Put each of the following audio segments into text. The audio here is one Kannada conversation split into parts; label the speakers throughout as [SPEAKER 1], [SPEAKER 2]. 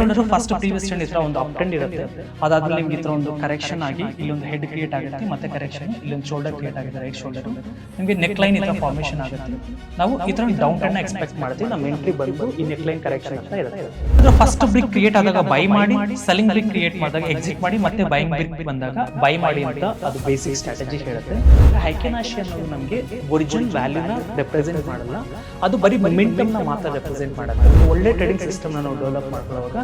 [SPEAKER 1] ಶೋಲ್ಡರ್ ಫಸ್ಟ್ ಪ್ರೀವಿಯಸ್ ಟ್ರೆಂಡ್ ಈ ಒಂದು ಅಪ್ ಟ್ರೆಂಡ್ ಇರುತ್ತೆ. ಅದಾದ್ಮೇಲೆ ನಿಮ್ಗೆ ಈ ಒಂದು ಕರೆಕ್ಷನ್ ಆಗಿ ಇಲ್ಲೊಂದು ಹೆಡ್ ಕ್ರಿಯೇಟ್ ಆಗುತ್ತೆ ಮತ್ತೆ ಕರೆಕ್ಷನ್ ಇಲ್ಲೊಂದು ಶೋಲ್ಡರ್ ಕ್ರಿಯೇಟ್ ಆಗಿದೆ ರೈಟ್ ಶೋಲ್ಡರ್ ನಿಮಗೆ ನೆಕ್ ಲೈನ್ ಈ ಫಾರ್ಮೇಷನ್ ಆಗುತ್ತೆ. ನಾವು ಈ ತರ ಡೌನ್ ಟ್ರೆಂಡ್ ಎಕ್ಸ್ಪೆಕ್ಟ್ ಮಾಡ್ತೀವಿ ನಮ್ಮ ಎಂಟ್ರಿ ಬಂದು ಈ ನೆಕ್ ಲೈನ್ ಕರೆಕ್ಷನ್ ಅಂತ ಇರುತ್ತೆ. ಫಸ್ಟ್ ಬ್ರಿಕ್ ಕ್ರಿಯೇಟ್ ಆದಾಗ ಬೈ ಮಾಡಿ ಸೆಲ್ಲಿಂಗ್ ಬ್ರಿಕ್ ಕ್ರಿಯೇಟ್ ಮಾಡಿದಾಗ ಎಕ್ಸಿಟ್ ಮಾಡಿ ಮತ್ತೆ ಬೈಂಗ್ ಬ್ರಿಕ್ ಬಂದಾಗ ಬೈ ಮಾಡಿ ಅಂತ ಅದು ಬೇಸಿಕ್ ಸ್ಟ್ರಾಟಜಿ ಹೇಳುತ್ತೆ. ಹೈಕೆನಾಶಿ ಅನ್ನೋದು ನಮಗೆ ಒರಿಜಿನಲ್ ವ್ಯಾಲ್ಯೂನ ರೆಪ್ರೆಸೆಂಟ್ ಮಾಡಲ್ಲ. ಅದು ಬರೀ ಮೊಮೆಂಟಮ್ನ ಮಾತ್ರ ರೆಪ್ರೆಸೆಂಟ್ ಮಾಡುತ್ತೆ ಒಳ್ಳೆ ಟ್ರೇಡಿಂಗ್ ಸಿಸ್ಟಮ್ ನಾವು ಡೆವಲಪ್ ಮಾಡ್ಕೊಳ್ಳುವಾಗ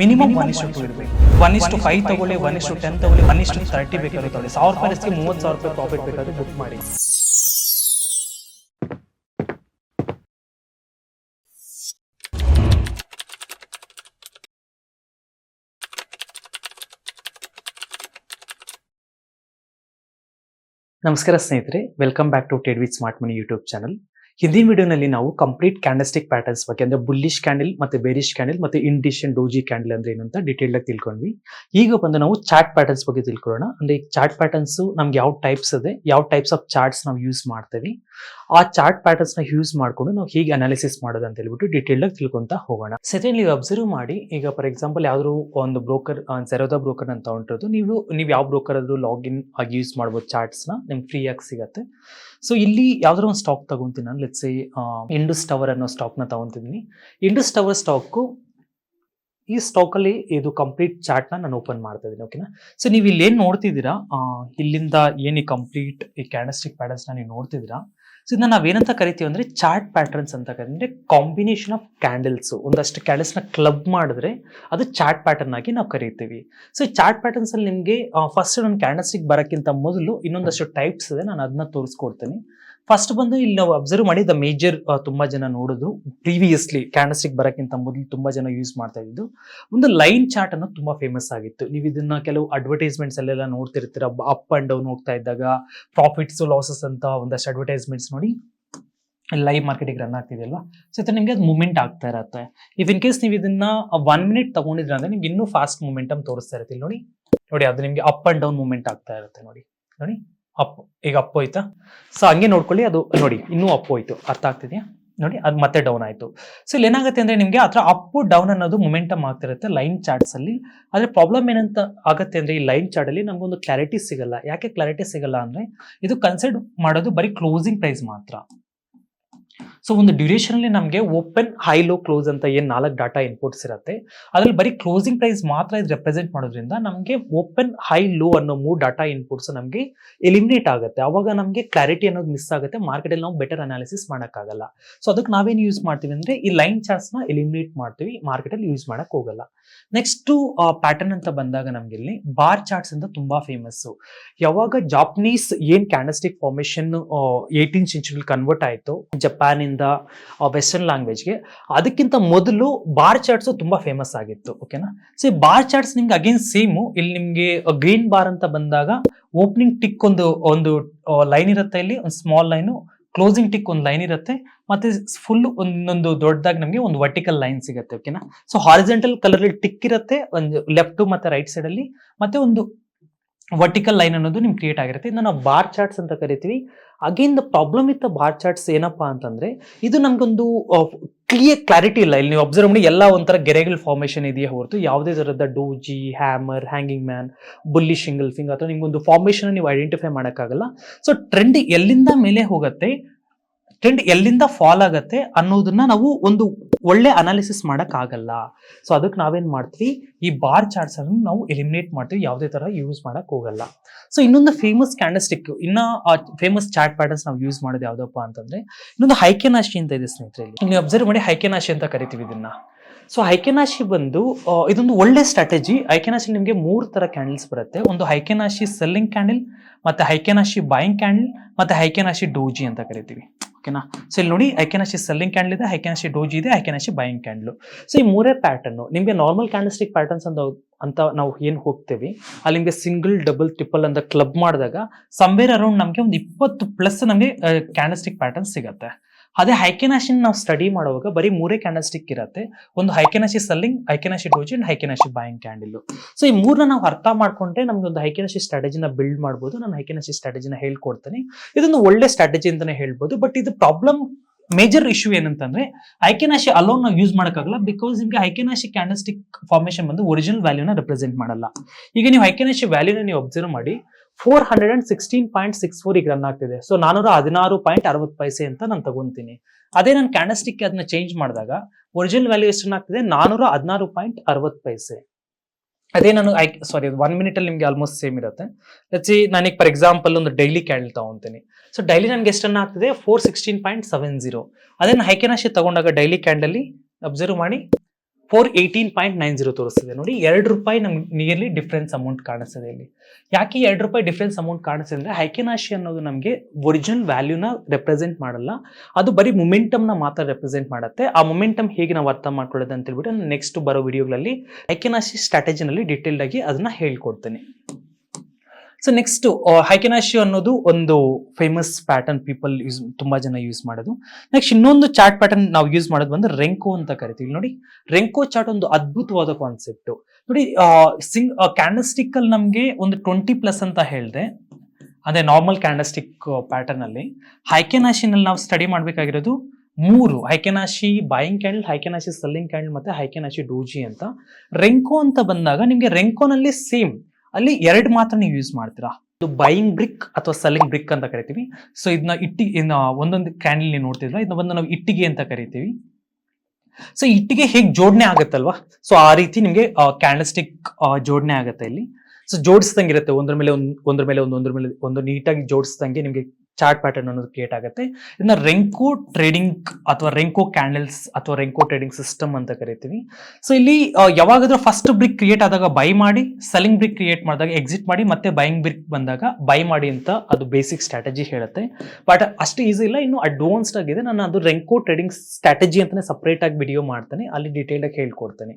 [SPEAKER 1] ಮಿನಿಮಮ್ ಒನ್ ಇಷ್ಟು ಟು ಇರಬೇಕು. ಒನ್ ಇಷ್ಟು ಫೈವ್ ತಗೊಳ್ಳಿ ಒನ್ ಇಷ್ಟು ಟೆನ್ ತಗೊಳ್ಳಿ ಒನ್ ಇಷ್ಟು ತರ್ಟಿ ಬೇಕಾದ್ರೆ ತಗೊಳ್ಳಿ. ಸಾವಿರ ರೂಪಾಯಿ ಮೂವತ್ತು ಸಾವಿರ ರೂಪಾಯಿ ಪ್ರಾಫಿಟ್ ಬೇಕಾದ್ರೆ ಬುಕ್ ಮಾಡಿ. ನಮಸ್ಕಾರ ಸ್ನೇಹಿತರೆ welcome back to Ted with smart money YouTube channel ಹಿಂದಿನ ವಿಡಿಯೋನಲ್ಲಿ ನಾವು ಕಂಪ್ಲೀಟ್ ಕ್ಯಾಂಡಲ್ಸ್ಟಿಕ್ ಪ್ಯಾಟರ್ನ್ಸ್ ಬಗ್ಗೆ ಅಂದ್ರೆ ಬುಲ್ಲಿಶ್ ಕ್ಯಾಂಡಲ್ ಮತ್ತೆ ಬೇರಿಶ್ ಕ್ಯಾಂಡಲ್ ಮತ್ತೆ ಇಂಡಿಷನ್ ಡೋಜಿ ಕ್ಯಾಂಡಲ್ ಅಂದ್ರೆ ಏನು ಅಂತ ಡೀಟೇಲ್ ಆಗಿ ತಿಳ್ಕೊಂಡ್ವಿ. ಈಗ ಬಂದು ನಾವು ಚಾರ್ಟ್ ಪ್ಯಾಟರ್ನ್ಸ್ ಬಗ್ಗೆ ತಿಳ್ಕೊಳ್ಳೋಣ. ಅಂದ್ರೆ ಈ ಚಾರ್ಟ್ ಪ್ಯಾಟರ್ನ್ಸ್ ನಮ್ಗೆ ಯಾವ ಟೈಪ್ಸ್ ಇದೆ, ಯಾವ ಟೈಪ್ಸ್ ಆಫ್ ಚಾರ್ಟ್ಸ್ ನಾವು ಯೂಸ್ ಮಾಡ್ತೀವಿ. ಆ ಚಾರ್ಟ್ ಪ್ಯಾಟರ್ನ್ಸ್ನ ಯೂಸ್ ಮಾಡ್ಕೊಂಡು ನಾವು ಹೀಗೆ ಅನಾಲಿಸಿಸ್ ಮಾಡೋದು ಅಂತ ಹೇಳ್ಬಿಟ್ಟು ಡೀಟೇಲ್ ಆಗಿ ತಿಳ್ಕೊಂತ ಹೋಗೋಣ. ಸೆಕೆಂಡ್ಲಿ ಅಬ್ಸರ್ವ್ ಮಾಡಿ, ಈಗ ಫಾರ್ ಎಕ್ಸಾಂಪಲ್ ಯಾವ್ದಾದ್ರು ಒಂದು ಬ್ರೋಕರ್ ಸೆರೋದಾ ಬ್ರೋಕರ್ ಅಂತ ಹೊಂಟಿರೋದು ನೀವು ನೀವು ಯಾವ ಬ್ರೋಕರ್ ಆದ್ರೂ ಲಾಗಿನ್ ಆಗಿ ಯೂಸ್ ಮಾಡ್ಬೋದು ಚಾರ್ಟ್ಸ್ನ, ನಿಮ್ಗೆ ಫ್ರೀ ಆಗಿ ಸಿಗತ್ತೆ. ಸೊ ಇಲ್ಲಿ ಯಾವ್ದಾರ ಒಂದು ಸ್ಟಾಕ್ ತಗೊಂತೀನಿ ನಾನು. ಲೆಟ್ಸ್ ಇಂಡಸ್ ಟವರ್ ಅನ್ನೋ ಸ್ಟಾಕ್ನ ತಗೊಂತಿದ್ದೀನಿ. ಇಂಡಸ್ ಟವರ್ ಸ್ಟಾಕು ಈ ಸ್ಟಾಕ್ ಅಲ್ಲಿ ಇದು ಕಂಪ್ಲೀಟ್ ಚಾರ್ಟ್ನ ನಾನು ಓಪನ್ ಮಾಡ್ತಾ ಇದ್ದೀನಿ ಓಕೆನಾ ಸೊ ನೀವು ಇಲ್ಲಿ ಏನು ನೋಡ್ತಿದ್ದೀರಾ ಇಲ್ಲಿಂದ ಏನು ಕಂಪ್ಲೀಟ್ ಈ ಕ್ಯಾಂಡಸ್ಟಿಕ್ ಪ್ಯಾಟರ್ನ್ಸ್ನ ನೀವು ನೋಡ್ತಿದ್ದೀರಾ? ಸೊ ಇದನ್ನ ನಾವೇನಂತ ಕರಿತೀವಿ ಅಂದ್ರೆ ಚಾರ್ಟ್ ಪ್ಯಾಟರ್ನ್ಸ್ ಅಂತ ಕರಿತೀವಿ. Combination of candles. ಒಂದಷ್ಟು ನ ಕ್ಲಬ್ ಮಾಡಿದ್ರೆ ಅದು ಚಾರ್ಟ್ ಪ್ಯಾಟರ್ನ್ ಆಗಿ ನಾವು ಕರಿತೀವಿ. ಸೊ ಈ ಚಾರ್ಟ್ ಪ್ಯಾಟರ್ನ್ಸ್ ಅಲ್ಲಿ ನಿಮಗೆ ಫಸ್ಟ್ ನನ್ನ ಕ್ಯಾಂಡಲ್ಸಿಗೆ ಬರೋಕ್ಕಿಂತ ಮೊದಲು ಇನ್ನೊಂದಷ್ಟು ಟೈಪ್ಸ್ ಇದೆ. ನಾನು ಅದನ್ನ ತೋರಿಸ್ಕೊಡ್ತೀನಿ. ಫಸ್ಟ್ ಬಂದು ಇಲ್ಲಿ ನಾವು ಅಬ್ಸರ್ವ್ ಮಾಡಿ ದ ಮೇಜರ್ ತುಂಬಾ ಜನ ನೋಡಿದ್ರು ಪ್ರೀವಿಯಸ್ಲಿ ಕ್ಯಾಂಡಸ್ಟಿಕ್ ಬರೋಕ್ಕಿಂತ ಮೊದಲು ತುಂಬಾ ಜನ ಯೂಸ್ ಮಾಡ್ತಾ ಇದ್ದು ಒಂದು ಲೈನ್ ಚಾರ್ಟ್ ಅನ್ನೋದು ತುಂಬಾ ಫೇಮಸ್ ಆಗಿತ್ತು. ನೀವು ಇದನ್ನ ಕೆಲವು ಅಡ್ವರ್ಟೈಸ್ಮೆಂಟ್ಸ್ ಅಲ್ಲೆಲ್ಲ ನೋಡ್ತಿರ್ತೀರ. ಅಪ್ ಅಂಡ್ ಡೌನ್ ಹೋಗ್ತಾ ಇದ್ದಾಗ ಪ್ರಾಫಿಟ್ಸ್ ಲಾಸಸ್ ಅಂತ ಒಂದಷ್ಟು ಅಡ್ವರ್ಟೈಸ್ಮೆಂಟ್ಸ್ ನೋಡಿ ಲೈವ್ ಮಾರ್ಕೆಟಿಗೆ ರನ್ ಆಗ್ತಿದೆಯಲ್ಲ ಸೊ ನಿಮಗೆ ಅದು ಮೂಮೆಂಟ್ ಆಗ್ತಾ ಇರತ್ತೆ. ಇಫ್ ಇನ್ ಕೇಸ್ ನೀವು ಇದನ್ನ ಒನ್ ಮಿನಿಟ್ ತಗೊಂಡಿದ್ರೆ ಅಂದ್ರೆ ನಿಮ್ಗೆ ಇನ್ನೂ ಫಾಸ್ಟ್ ಮೂಮೆಂಟಮ್ ತೋರಿಸ್ತಾ ಇರುತ್ತೆ. ನೋಡಿ ನೋಡಿ ಅದು ನಿಮಗೆ ಅಪ್ ಅಂಡ್ ಡೌನ್ ಮೂಮೆಂಟ್ ಆಗ್ತಾ ಇರುತ್ತೆ ನೋಡಿ. ನೋಡಿ. ಅಪ್, ಈಗ ಅಪ್ ಹೋಯ್ತಾ? ಸೊ ಹಂಗೆ ನೋಡ್ಕೊಳ್ಳಿ, ಅದು ನೋಡಿ, ಇನ್ನೂ ಅಪ್ ಹೋಯ್ತು. ಅರ್ಥ ಆಗ್ತಿದೆಯಾ? ನೋಡಿ, ಅದು ಮತ್ತೆ ಡೌನ್ ಆಯಿತು. ಸೊ ಇಲ್ಲಿ ಏನಾಗುತ್ತೆ ಅಂದರೆ ನಿಮಗೆ ಥರ ಅಪ್ ಡೌನ್ ಅನ್ನೋದು ಮೊಮೆಂಟಮ್ ಆಗ್ತಿರುತ್ತೆ ಲೈನ್ ಚಾರ್ಟ್ಸಲ್ಲಿ ಆದ್ರೆ ಪ್ರಾಬ್ಲಮ್ ಏನಂತ ಆಗುತ್ತೆ ಅಂದರೆ ಈ ಲೈನ್ ಚಾರ್ಟಲ್ಲಿ ನಮ್ಗೊಂದು ಕ್ಲಾರಿಟಿ ಸಿಗಲ್ಲ. ಯಾಕೆ ಕ್ಲಾರಿಟಿ ಸಿಗಲ್ಲ ಅಂದರೆ ಇದು ಕನ್ಸಿಡರ್ ಮಾಡೋದು ಬರೀ ಕ್ಲೋಸಿಂಗ್ ಪ್ರೈಸ್ ಮಾತ್ರ. ಸೊ ಒಂದು ಡ್ಯೂರೇಷನ್ ಅಲ್ಲಿ ನಮಗೆ ಓಪನ್ ಹೈ ಲೋ ಕ್ಲೋಸ್ ಅಂತ ಏನ್ ನಾಲ್ಕು ಡಾಟಾ ಇನ್ಪುಟ್ಸ್ ಇರುತ್ತೆ. ಅದ್ರಲ್ಲಿ ಬರೀ ಕ್ಲೋಸಿಂಗ್ ಪ್ರೈಸ್ ಮಾತ್ರ ಇದು ರೆಪ್ರೆಸೆಂಟ್ ಮಾಡೋದ್ರಿಂದ ನಮಗೆ ಓಪನ್ ಹೈ ಲೋ ಅನ್ನೋ ಮೂರು ಡಾಟಾ ಇನ್ಪುಟ್ಸ್ ನಮಗೆ ಎಲಿಮಿನೇಟ್ ಆಗುತ್ತೆ. ಅವಾಗ ನಮಗೆ ಕ್ಲಾರಿಟಿ ಅನ್ನೋದು ಮಿಸ್ ಆಗುತ್ತೆ. ಮಾರ್ಕೆಟ್ ಅಲ್ಲಿ ನಾವು ಬೆಟರ್ ಅನಾಲಿಸಿಸ್ ಮಾಡೋಕ್ಕಾಗಲ್ಲ. ಸೊ ಅದಕ್ಕೆ ನಾವೇನು ಯೂಸ್ ಮಾಡ್ತೀವಿ ಅಂದ್ರೆ ಈ ಲೈನ್ ಚಾರ್ಟ್ಸ್ನ ಎಲಿಮಿನೇಟ್ ಮಾಡ್ತೀವಿ. ಮಾರ್ಕೆಟ್ ಅಲ್ಲಿ ಯೂಸ್ ಮಾಡಕ್ ಹೋಗಲ್ಲ. ನೆಕ್ಸ್ಟ್ ಪ್ಯಾಟರ್ನ್ ಅಂತ ಬಂದಾಗ ನಮ್ಗೆ ಇಲ್ಲಿ ಬಾರ್ ಚಾರ್ಟ್ಸ್ ಅಂತ ತುಂಬಾ ಫೇಮಸ್ ಯಾವಾಗ ಜಾಪನೀಸ್ ಏನ್ candlestick formation eighteen century convert ಆಯಿತು ಜಪಾನ್ ಇಂದ ವೆಸ್ಟರ್ನ್ ಲ್ಯಾಂಗ್ವೇಜ್ಗೆ ಅದಕ್ಕಿಂತ ಮೊದಲು ಬಾರ್ ಚಾರ್ಟ್ಸ್ ತುಂಬಾ ಫೇಮಸ್ ಆಗಿತ್ತು ಓಕೆನಾ ಸೊ ಬಾರ್ ಚಾರ್ಟ್ಸ್ ನಿಮ್ಗೆ ಅಗೇನ್ ಸೇಮು ಇಲ್ಲಿ ನಿಮ್ಗೆ ಗ್ರೀನ್ ಬಾರ್ ಅಂತ ಬಂದಾಗ ಓಪನಿಂಗ್ ಟಿಕ್ ಒಂದು ಒಂದು ಲೈನ್ ಇರುತ್ತೆ ಇಲ್ಲಿ, ಒಂದು ಸ್ಮಾಲ್ ಲೈನು ಕ್ಲೋಸಿಂಗ್ ಟಿಕ್ ಒಂದು ಲೈನ್ ಇರುತ್ತೆ, ಮತ್ತೆ ಫುಲ್ ಒಂದೊಂದು ದೊಡ್ಡದಾಗಿ ನಮಗೆ ಒಂದು ವರ್ಟಿಕಲ್ ಲೈನ್ ಸಿಗುತ್ತೆ ಓಕೆನಾ ಸೊ ಹಾರಿಜೆಂಟಲ್ ಕಲರ್ ಟಿಕ್ ಇರುತ್ತೆ, ಒಂದು ಲೆಫ್ಟ್ ಮತ್ತೆ ರೈಟ್ ಸೈಡ್ ಅಲ್ಲಿ, ಮತ್ತೆ ಒಂದು ವರ್ಟಿಕಲ್ ಲೈನ್ ಅನ್ನೋದು ನಿಮ್ಗೆ ಕ್ರಿಯೇಟ್ ಆಗಿರುತ್ತೆ. ಇದನ್ನ ನಾವು ಬಾರ್ ಚಾರ್ಟ್ಸ್ ಅಂತ ಕರಿತೀವಿ. ಅಗೇನ್ ದ ಪ್ರಾಬ್ಲಮ್ ಇತ್ತ ಬಾರ್ ಚಾರ್ಟ್ಸ್ ಏನಪ್ಪಾ ಅಂತಂದ್ರೆ, ಇದು ನಮ್ಗೊಂದು ಕ್ಲಿಯರ್ ಕ್ಲಾರಿಟಿ ಇಲ್ಲ. ಇಲ್ಲಿ ನೀವು ಅಬ್ಸರ್ವ್ ಮಾಡಿ ಎಲ್ಲ ಒಂಥರ ಗೆರೆಗಳ ಫಾರ್ಮೇಶನ್ ಇದೆಯಾ ಹೊರತು ಯಾವುದೇ ಥರದ doji hammer hanging man bullish engulfing ಅಥವಾ ನಿಮ್ಗೊಂದು ಫಾರ್ಮೇಶನ್ ನೀವು ಐಡೆಂಟಿಫೈ ಮಾಡೋಕ್ಕಾಗಲ್ಲ. ಸೊ ಟ್ರೆಂಡ್ ಎಲ್ಲಿಂದ ಮೇಲೆ ಹೋಗುತ್ತೆ? ಟ್ರೆಂಡ್ ಎಲ್ಲಿಂದ ಫಾಲ್ ಆಗತ್ತೆ ಅನ್ನೋದನ್ನ ನಾವು ಒಂದು ಒಳ್ಳೆ ಅನಾಲಿಸಿಸ್ ಆಗಲ್ಲ ಸೊ ಅದಕ್ಕೆ ನಾವೇನ್ ಮಾಡ್ತೀವಿ? ಈ ಬಾರ್ ಚಾರ್ಟ್ಸ್ ಅನ್ನು ನಾವು ಎಲಿಮಿನೇಟ್ ಮಾಡ್ತೀವಿ. ಯಾವುದೇ ತರ ಯೂಸ್ ಮಾಡಕ್ ಹೋಗಲ್ಲ. ಸೊ ಇನ್ನೊಂದು ಫೇಮಸ್ ಕ್ಯಾಂಡಲ್ ಸ್ಟಿಕ್ ಇನ್ನ ಫೇಮಸ್ ಚಾರ್ಟ್ ಪ್ಯಾಟರ್ನ್ಸ್ ನಾವು ಯೂಸ್ ಮಾಡೋದು ಯಾವ್ದಪ್ಪ ಅಂತಂದ್ರೆ, ಇನ್ನೊಂದು ಹೈಕೆನಾಶಿ ಅಂತ ಇದೆ ಸ್ನೇಹಿತರೆ ಇಲ್ಲಿ. ನೀವು ಅಬ್ಸರ್ವ್ ಮಾಡಿ ಹೈಕೆನಾಶಿ ಅಂತ ಕರಿತೀವಿ ಇದನ್ನ. ಸೊ ಹೈಕೆನಾಶಿ ಬಂದು ಇದೊಂದು ಒಳ್ಳೆ ಸ್ಟ್ರಾಟಜಿ ಹೈಕೆನಾಶಿ ನಿಮಗೆ ಮೂರು ತರ ಕ್ಯಾಂಡಲ್ಸ್ ಬರುತ್ತೆ. ಒಂದು ಹೈಕೆನಾಶಿ ಸೆಲ್ಲಿಂಗ್ ಕ್ಯಾಂಡಲ್ ಮತ್ತೆ ಹೈಕೆನಾಶಿ ಬಾಯಿಂಗ್ ಕ್ಯಾಂಡಲ್ ಮತ್ತೆ ಹೈಕೆನಾಶಿ ಡೋಜಿ ಅಂತ ಕರಿತೀವಿ. ಓಕೆನಾ ಸೊ ಇಲ್ಲಿ ನೋಡಿ ಹೈಕೆನಾಶಿ ಸೆಲ್ಲಿಂಗ್ ಕ್ಯಾಂಡಲ್ ಇದೆ ಹೈಕೆನಾಶಿ ಡೋಜಿ ಇದೆ ಹೈಕೆನಾಶಿ ಬಾಯಿಂಗ್ ಕ್ಯಾಂಡಲ್ ಸೊ ಈ ಮೂರೇ ಪ್ಯಾಟರ್ನು ನಿಮಗೆ ನಾರ್ಮಲ್ ಕ್ಯಾಂಡಲ್ಸ್ಟಿಕ್ ಪ್ಯಾಟರ್ನ್ಸ್ ಅಂತ ಅಂತ ನಾವು ಏನು ಹೋಗ್ತೇವೆ, ಅಲ್ಲಿ ನಿಮಗೆ ಸಿಂಗಲ್ ಡಬಲ್ ಟ್ರಿಪಲ್ ಅಂತ ಕ್ಲಬ್ ಮಾಡಿದಾಗ ಸಂವೇರ್ ಅರೌಂಡ್ ನಮಗೆ ಒಂದು ಇಪ್ಪತ್ತು ಪ್ಲಸ್ ನಮಗೆ ಕ್ಯಾಂಡಲ್ಸ್ಟಿಕ್ ಪ್ಯಾಟರ್ನ್ ಸಿಗುತ್ತೆ. ಅದೇ ಹೈಕೆನಾಶಿನ್ ನಾವು ಸ್ಟಡಿ ಮಾಡುವಾಗ ಬರೀ ಮೂರೇ ಕ್ಯಾಂಡಲ್ ಸ್ಟಿಕ್ ಇರುತ್ತೆ. ಒಂದು heikin ashi selling heikin ashi doji and heikin ashi buying candle so ಈ ಮೂರನ್ನ ನಾವು ಅರ್ಥ ಮಾಡ್ಕೊಂಡ್ರೆ ನಮ್ಗೆ ಒಂದು ಹೈಕೆನಾಶಿ ಸ್ಟ್ರಾಟಜಿನ ಬಿಲ್ಡ್ ಮಾಡ್ಬೋದು. ನಾನು ಹೈಕೆನಾಶಿ ಸ್ಟ್ರಾಟಜಿನ ಹೇಳ್ಕೊಡ್ತೇನೆ. ಇದೊಂದು ಒಳ್ಳೆ ಸ್ಟ್ರಾಟಜಿ ಅಂತಾನೆ ಹೇಳ್ಬೋದು. ಬಟ್ ಇದು ಪ್ರಾಬ್ಲಮ್ ಮೇಜರ್ ಇಶ್ಯೂ ಏನಂತಂದ್ರೆ ಐಕೆನಾಶಿ ಅಲೋನ್ ನಾವು ಯೂಸ್ ಮಾಡೋಕ್ಕಾಗಲ್ಲ ಬಿಕಾಸ್ ನಿಮಗೆ ಐಕೆನಾಶಿ ಕ್ಯಾಂಡಲ್ಸ್ಟಿಕ್ ಫಾರ್ಮೇಶನ್ ಬಂದು ಒರಿಜಿನಲ್ ವ್ಯಾಲ್ಯೂನ ರೆಪ್ರೆಸೆಂಟ್ ಮಾಡಲ್ಲ. ಈಗ ನೀವು ಐಕೆನಾಶಿ ವ್ಯಾಲ್ಯೂನ ನೀವು ಅಬ್ಸರ್ವ್ ಮಾಡಿ four hundred and sixteen point six four ಈಗ ರನ್ ಆಗ್ತಿದೆ. ಸೊ ನಾನೂರ ಹದಿನಾರು ಪಾಯಿಂಟ್ ಅರವತ್ತು ಪೈಸೆ ಅಂತ ನಾನು ತಗೊಂತೀನಿ. ಅದೇ ನಾನು ಕ್ಯಾಂಡಸ್ಟಿಕ್ ಅದನ್ನ ಚೇಂಜ್ ಮಾಡಿದಾಗ ಒರಿಜಿನಲ್ ವ್ಯಾಲ್ಯೂ ಎಷ್ಟು ಆಗ್ತಿದೆ? ನಾನೂರ ಹದಿನಾರು ಪಾಯಿಂಟ್ ಅರವತ್ತು ಪೈಸೆ. ಅದೇ ನಾನು ಐ ಸಾರಿ ಒನ್ ಮಿನಿಟ್ ಅಲ್ಲಿ ನಿಮ್ಗೆ ಆಲ್ಮೋಸ್ಟ್ ಸೇಮ್ ಇರುತ್ತೆ. ಸಿ ನನಗೆ ಫಾರ್ ಎಕ್ಸಾಂಪಲ್ ಒಂದು ಡೈಲಿ ಕ್ಯಾಂಡಲ್ ತಗೊಂತೀನಿ. ಸೊ ಡೈಲಿ ನನಗೆ ಎಷ್ಟನ್ನ ಆಗ್ತಿದೆ? Four sixteen point seven zero ಅದೇ ನಾನು ಹೈಕೆನಾಶಿ ತಗೊಂಡಾಗ ಡೈಲಿ ಕ್ಯಾಂಡಲ್ಲಿ ಅಬ್ಸರ್ವ್ ಮಾಡಿ four eighteen point nine zero ತೋರಿಸ್ತಿದೆ ನೋಡಿ. ಎರಡು ರೂಪಾಯಿ ನಮ್ಗೆ ನಿಯರ್ಲಿ ಡಿಫ್ರೆನ್ಸ್ ಅಮೌಂಟ್ ಕಾಣಿಸ್ತಿದೆ ಇಲ್ಲಿ. ಯಾಕೆ ಎರಡು ರೂಪಾಯಿ ಡಿಫ್ರೆನ್ಸ್ ಅಮೌಂಟ್ ಕಾಣಿಸ್ತಿದೆ ಅಂದರೆ ಹೈಕೆನಾಶಿ ಅನ್ನೋದು ನಮಗೆ ಒರಿಜಿನಲ್ ವ್ಯಾಲ್ಯೂನ ರೆಪ್ರೆಸೆಂಟ್ ಮಾಡಲ್ಲ. ಅದು ಬರೀ ಮೊಮೆಂಟಮ್ನ ಮಾತ್ರ ರೆಪ್ರೆಸೆಂಟ್ ಮಾಡುತ್ತೆ. ಆ ಮೊಮೆಂಟಮ್ ಹೇಗೆ ನಾವು ಅರ್ಥ ಮಾಡ್ಕೊಳ್ಳೋದು ಅಂತ ಹೇಳ್ಬಿಟ್ಟು ನಾನು ನೆಕ್ಸ್ಟ್ ಬರೋ ವಿಡಿಯೋಗಳಲ್ಲಿ ಹೈಕೆನಾಶಿ ಸ್ಟ್ರಾಟಜಿನಲ್ಲಿ ಡೀಟೇಲ್ಡ್ ಆಗಿ ಅದನ್ನ ಹೇಳ್ಕೊಡ್ತೇನೆ. ಸೊ ನೆಕ್ಸ್ಟ್ ಹೈಕೆನಾಶಿ ಅನ್ನೋದು ಒಂದು ಫೇಮಸ್ ಪ್ಯಾಟರ್ನ್ ಪೀಪಲ್ ಯೂಸ್ ತುಂಬಾ ಜನ ಯೂಸ್ ಮಾಡೋದು. ನೆಕ್ಸ್ಟ್ ಇನ್ನೊಂದು ಚಾರ್ಟ್ ಪ್ಯಾಟರ್ನ್ ನಾವು ಯೂಸ್ ಮಾಡೋದು ಬಂದ್ರೆ ರೆಂಕೋ ಅಂತ ಕರಿತೀವಿ. ನೋಡಿ ರೆಂಕೋ ಚಾರ್ಟ್ ಒಂದು ಅದ್ಭುತವಾದ ಕಾನ್ಸೆಪ್ಟ್ ನೋಡಿ ಸಿಂಗ್ ಕ್ಯಾಂಡಲ್ಸ್ಟಿಕ್ ಅಲ್ಲಿ ನಮಗೆ ಒಂದು ಟ್ವೆಂಟಿ ಪ್ಲಸ್ ಅಂತ ಹೇಳಿದೆ. ಅದೇ ನಾರ್ಮಲ್ ಕ್ಯಾಂಡಲ್ಸ್ಟಿಕ್ ಪ್ಯಾಟರ್ನ್ ಅಲ್ಲಿ. ಹೈಕೆನಾಶಿನಲ್ಲಿ ನಾವು ಸ್ಟಡಿ ಮಾಡಬೇಕಾಗಿರೋದು ಮೂರು. Heikin ashi buying candle heikin ashi selling candle ಮತ್ತೆ ಹೈಕೆನಾಶಿ ಡೂಜಿ ಅಂತ. ರೆಂಕೋ ಅಂತ ಬಂದಾಗ ನಿಮಗೆ ರೆಂಕೋನಲ್ಲಿ ಸೇಮ್ ಅಲ್ಲಿ ಎರಡು ಮಾತ್ರ ನೀವು ಯೂಸ್ ಮಾಡ್ತೀರಾ. ಇದು ಬೈಯಿಂಗ್ ಬ್ರಿಕ್ ಅಥವಾ ಸೆಲ್ಲಿಂಗ್ ಬ್ರಿಕ್ ಅಂತ ಕರಿತೀವಿ. ಸೊ ಇದನ್ನ ಇಟ್ಟಿ ಒಂದೊಂದು ಕ್ಯಾಂಡಲ್ ನೀವು ನೋಡ್ತಿದ್ರ ಇದನ್ನ ಬಂದು ನಾವು ಇಟ್ಟಿಗೆ ಅಂತ ಕರಿತೀವಿ. ಸೊ ಇಟ್ಟಿಗೆ ಹೇಗೆ ಜೋಡಣೆ ಆಗುತ್ತಲ್ವಾ? ಸೊ ಆ ರೀತಿ ನಿಮಗೆ ಕ್ಯಾಂಡಲ್ಸ್ಟಿಕ್ ಜೋಡಣೆ ಆಗುತ್ತೆ ಇಲ್ಲಿ. ಸೊ ಜೋಡಿಸ್ದಂಗೆ ಇರುತ್ತೆ. ಒಂದ್ರ ಮೇಲೆ ಒಂದು, ಒಂದ್ರ ಮೇಲೆ ಒಂದು, ಒಂದ್ರ ಮೇಲೆ ಒಂದು, ನೀಟಾಗಿ ಜೋಡಿಸ್ದಂಗೆ ನಿಮಗೆ ಚಾರ್ಟ್ ಪ್ಯಾಟರ್ನ್ ಅನ್ನೋದು ಕ್ರಿಯೇಟ್ ಆಗುತ್ತೆ. ಇದನ್ನ ರೆಂಕೋ ಟ್ರೇಡಿಂಗ್ ಅಥವಾ ರೆಂಕೋ ಕ್ಯಾಂಡಲ್ಸ್ ಅಥವಾ ರೆಂಕೋ ಟ್ರೇಡಿಂಗ್ ಸಿಸ್ಟಮ್ ಅಂತ ಕರಿತೀವಿ. ಸೊ ಇಲ್ಲಿ ಯಾವಾಗಾದ್ರೂ ಫಸ್ಟ್ ಬ್ರಿಕ್ ಕ್ರಿಯೇಟ್ ಆದಾಗ ಬೈ ಮಾಡಿ ಸೆಲ್ಲಿಂಗ್ ಬ್ರಿಕ್ ಕ್ರಿಯೇಟ್ ಮಾಡಿದಾಗ ಎಕ್ಸಿಟ್ ಮಾಡಿ, ಮತ್ತೆ ಬೈಯಿಂಗ್ ಬ್ರಿಕ್ ಬಂದಾಗ ಬೈ ಮಾಡಿ ಅಂತ ಅದು ಬೇಸಿಕ್ ಸ್ಟ್ರಾಟಜಿ ಹೇಳುತ್ತೆ. ಬಟ್ ಅಷ್ಟು ಈಸಿ ಇಲ್ಲ. ಇನ್ನು ಅಡ್ವಾನ್ಸ್ಡ್ ಆಗಿದೆ. ನಾನು ಅದು ರೆಂಕೋ ಟ್ರೇಡಿಂಗ್ ಸ್ಟ್ರಾಟಜಿ ಅಂತಾನೆ ಸಪ್ರೇಟ್ ಆಗಿ ವಿಡಿಯೋ ಮಾಡ್ತೇನೆ. ಅಲ್ಲಿ ಡೀಟೇಲ್ ಆಗಿ ಹೇಳ್ಕೊಡ್ತೇನೆ.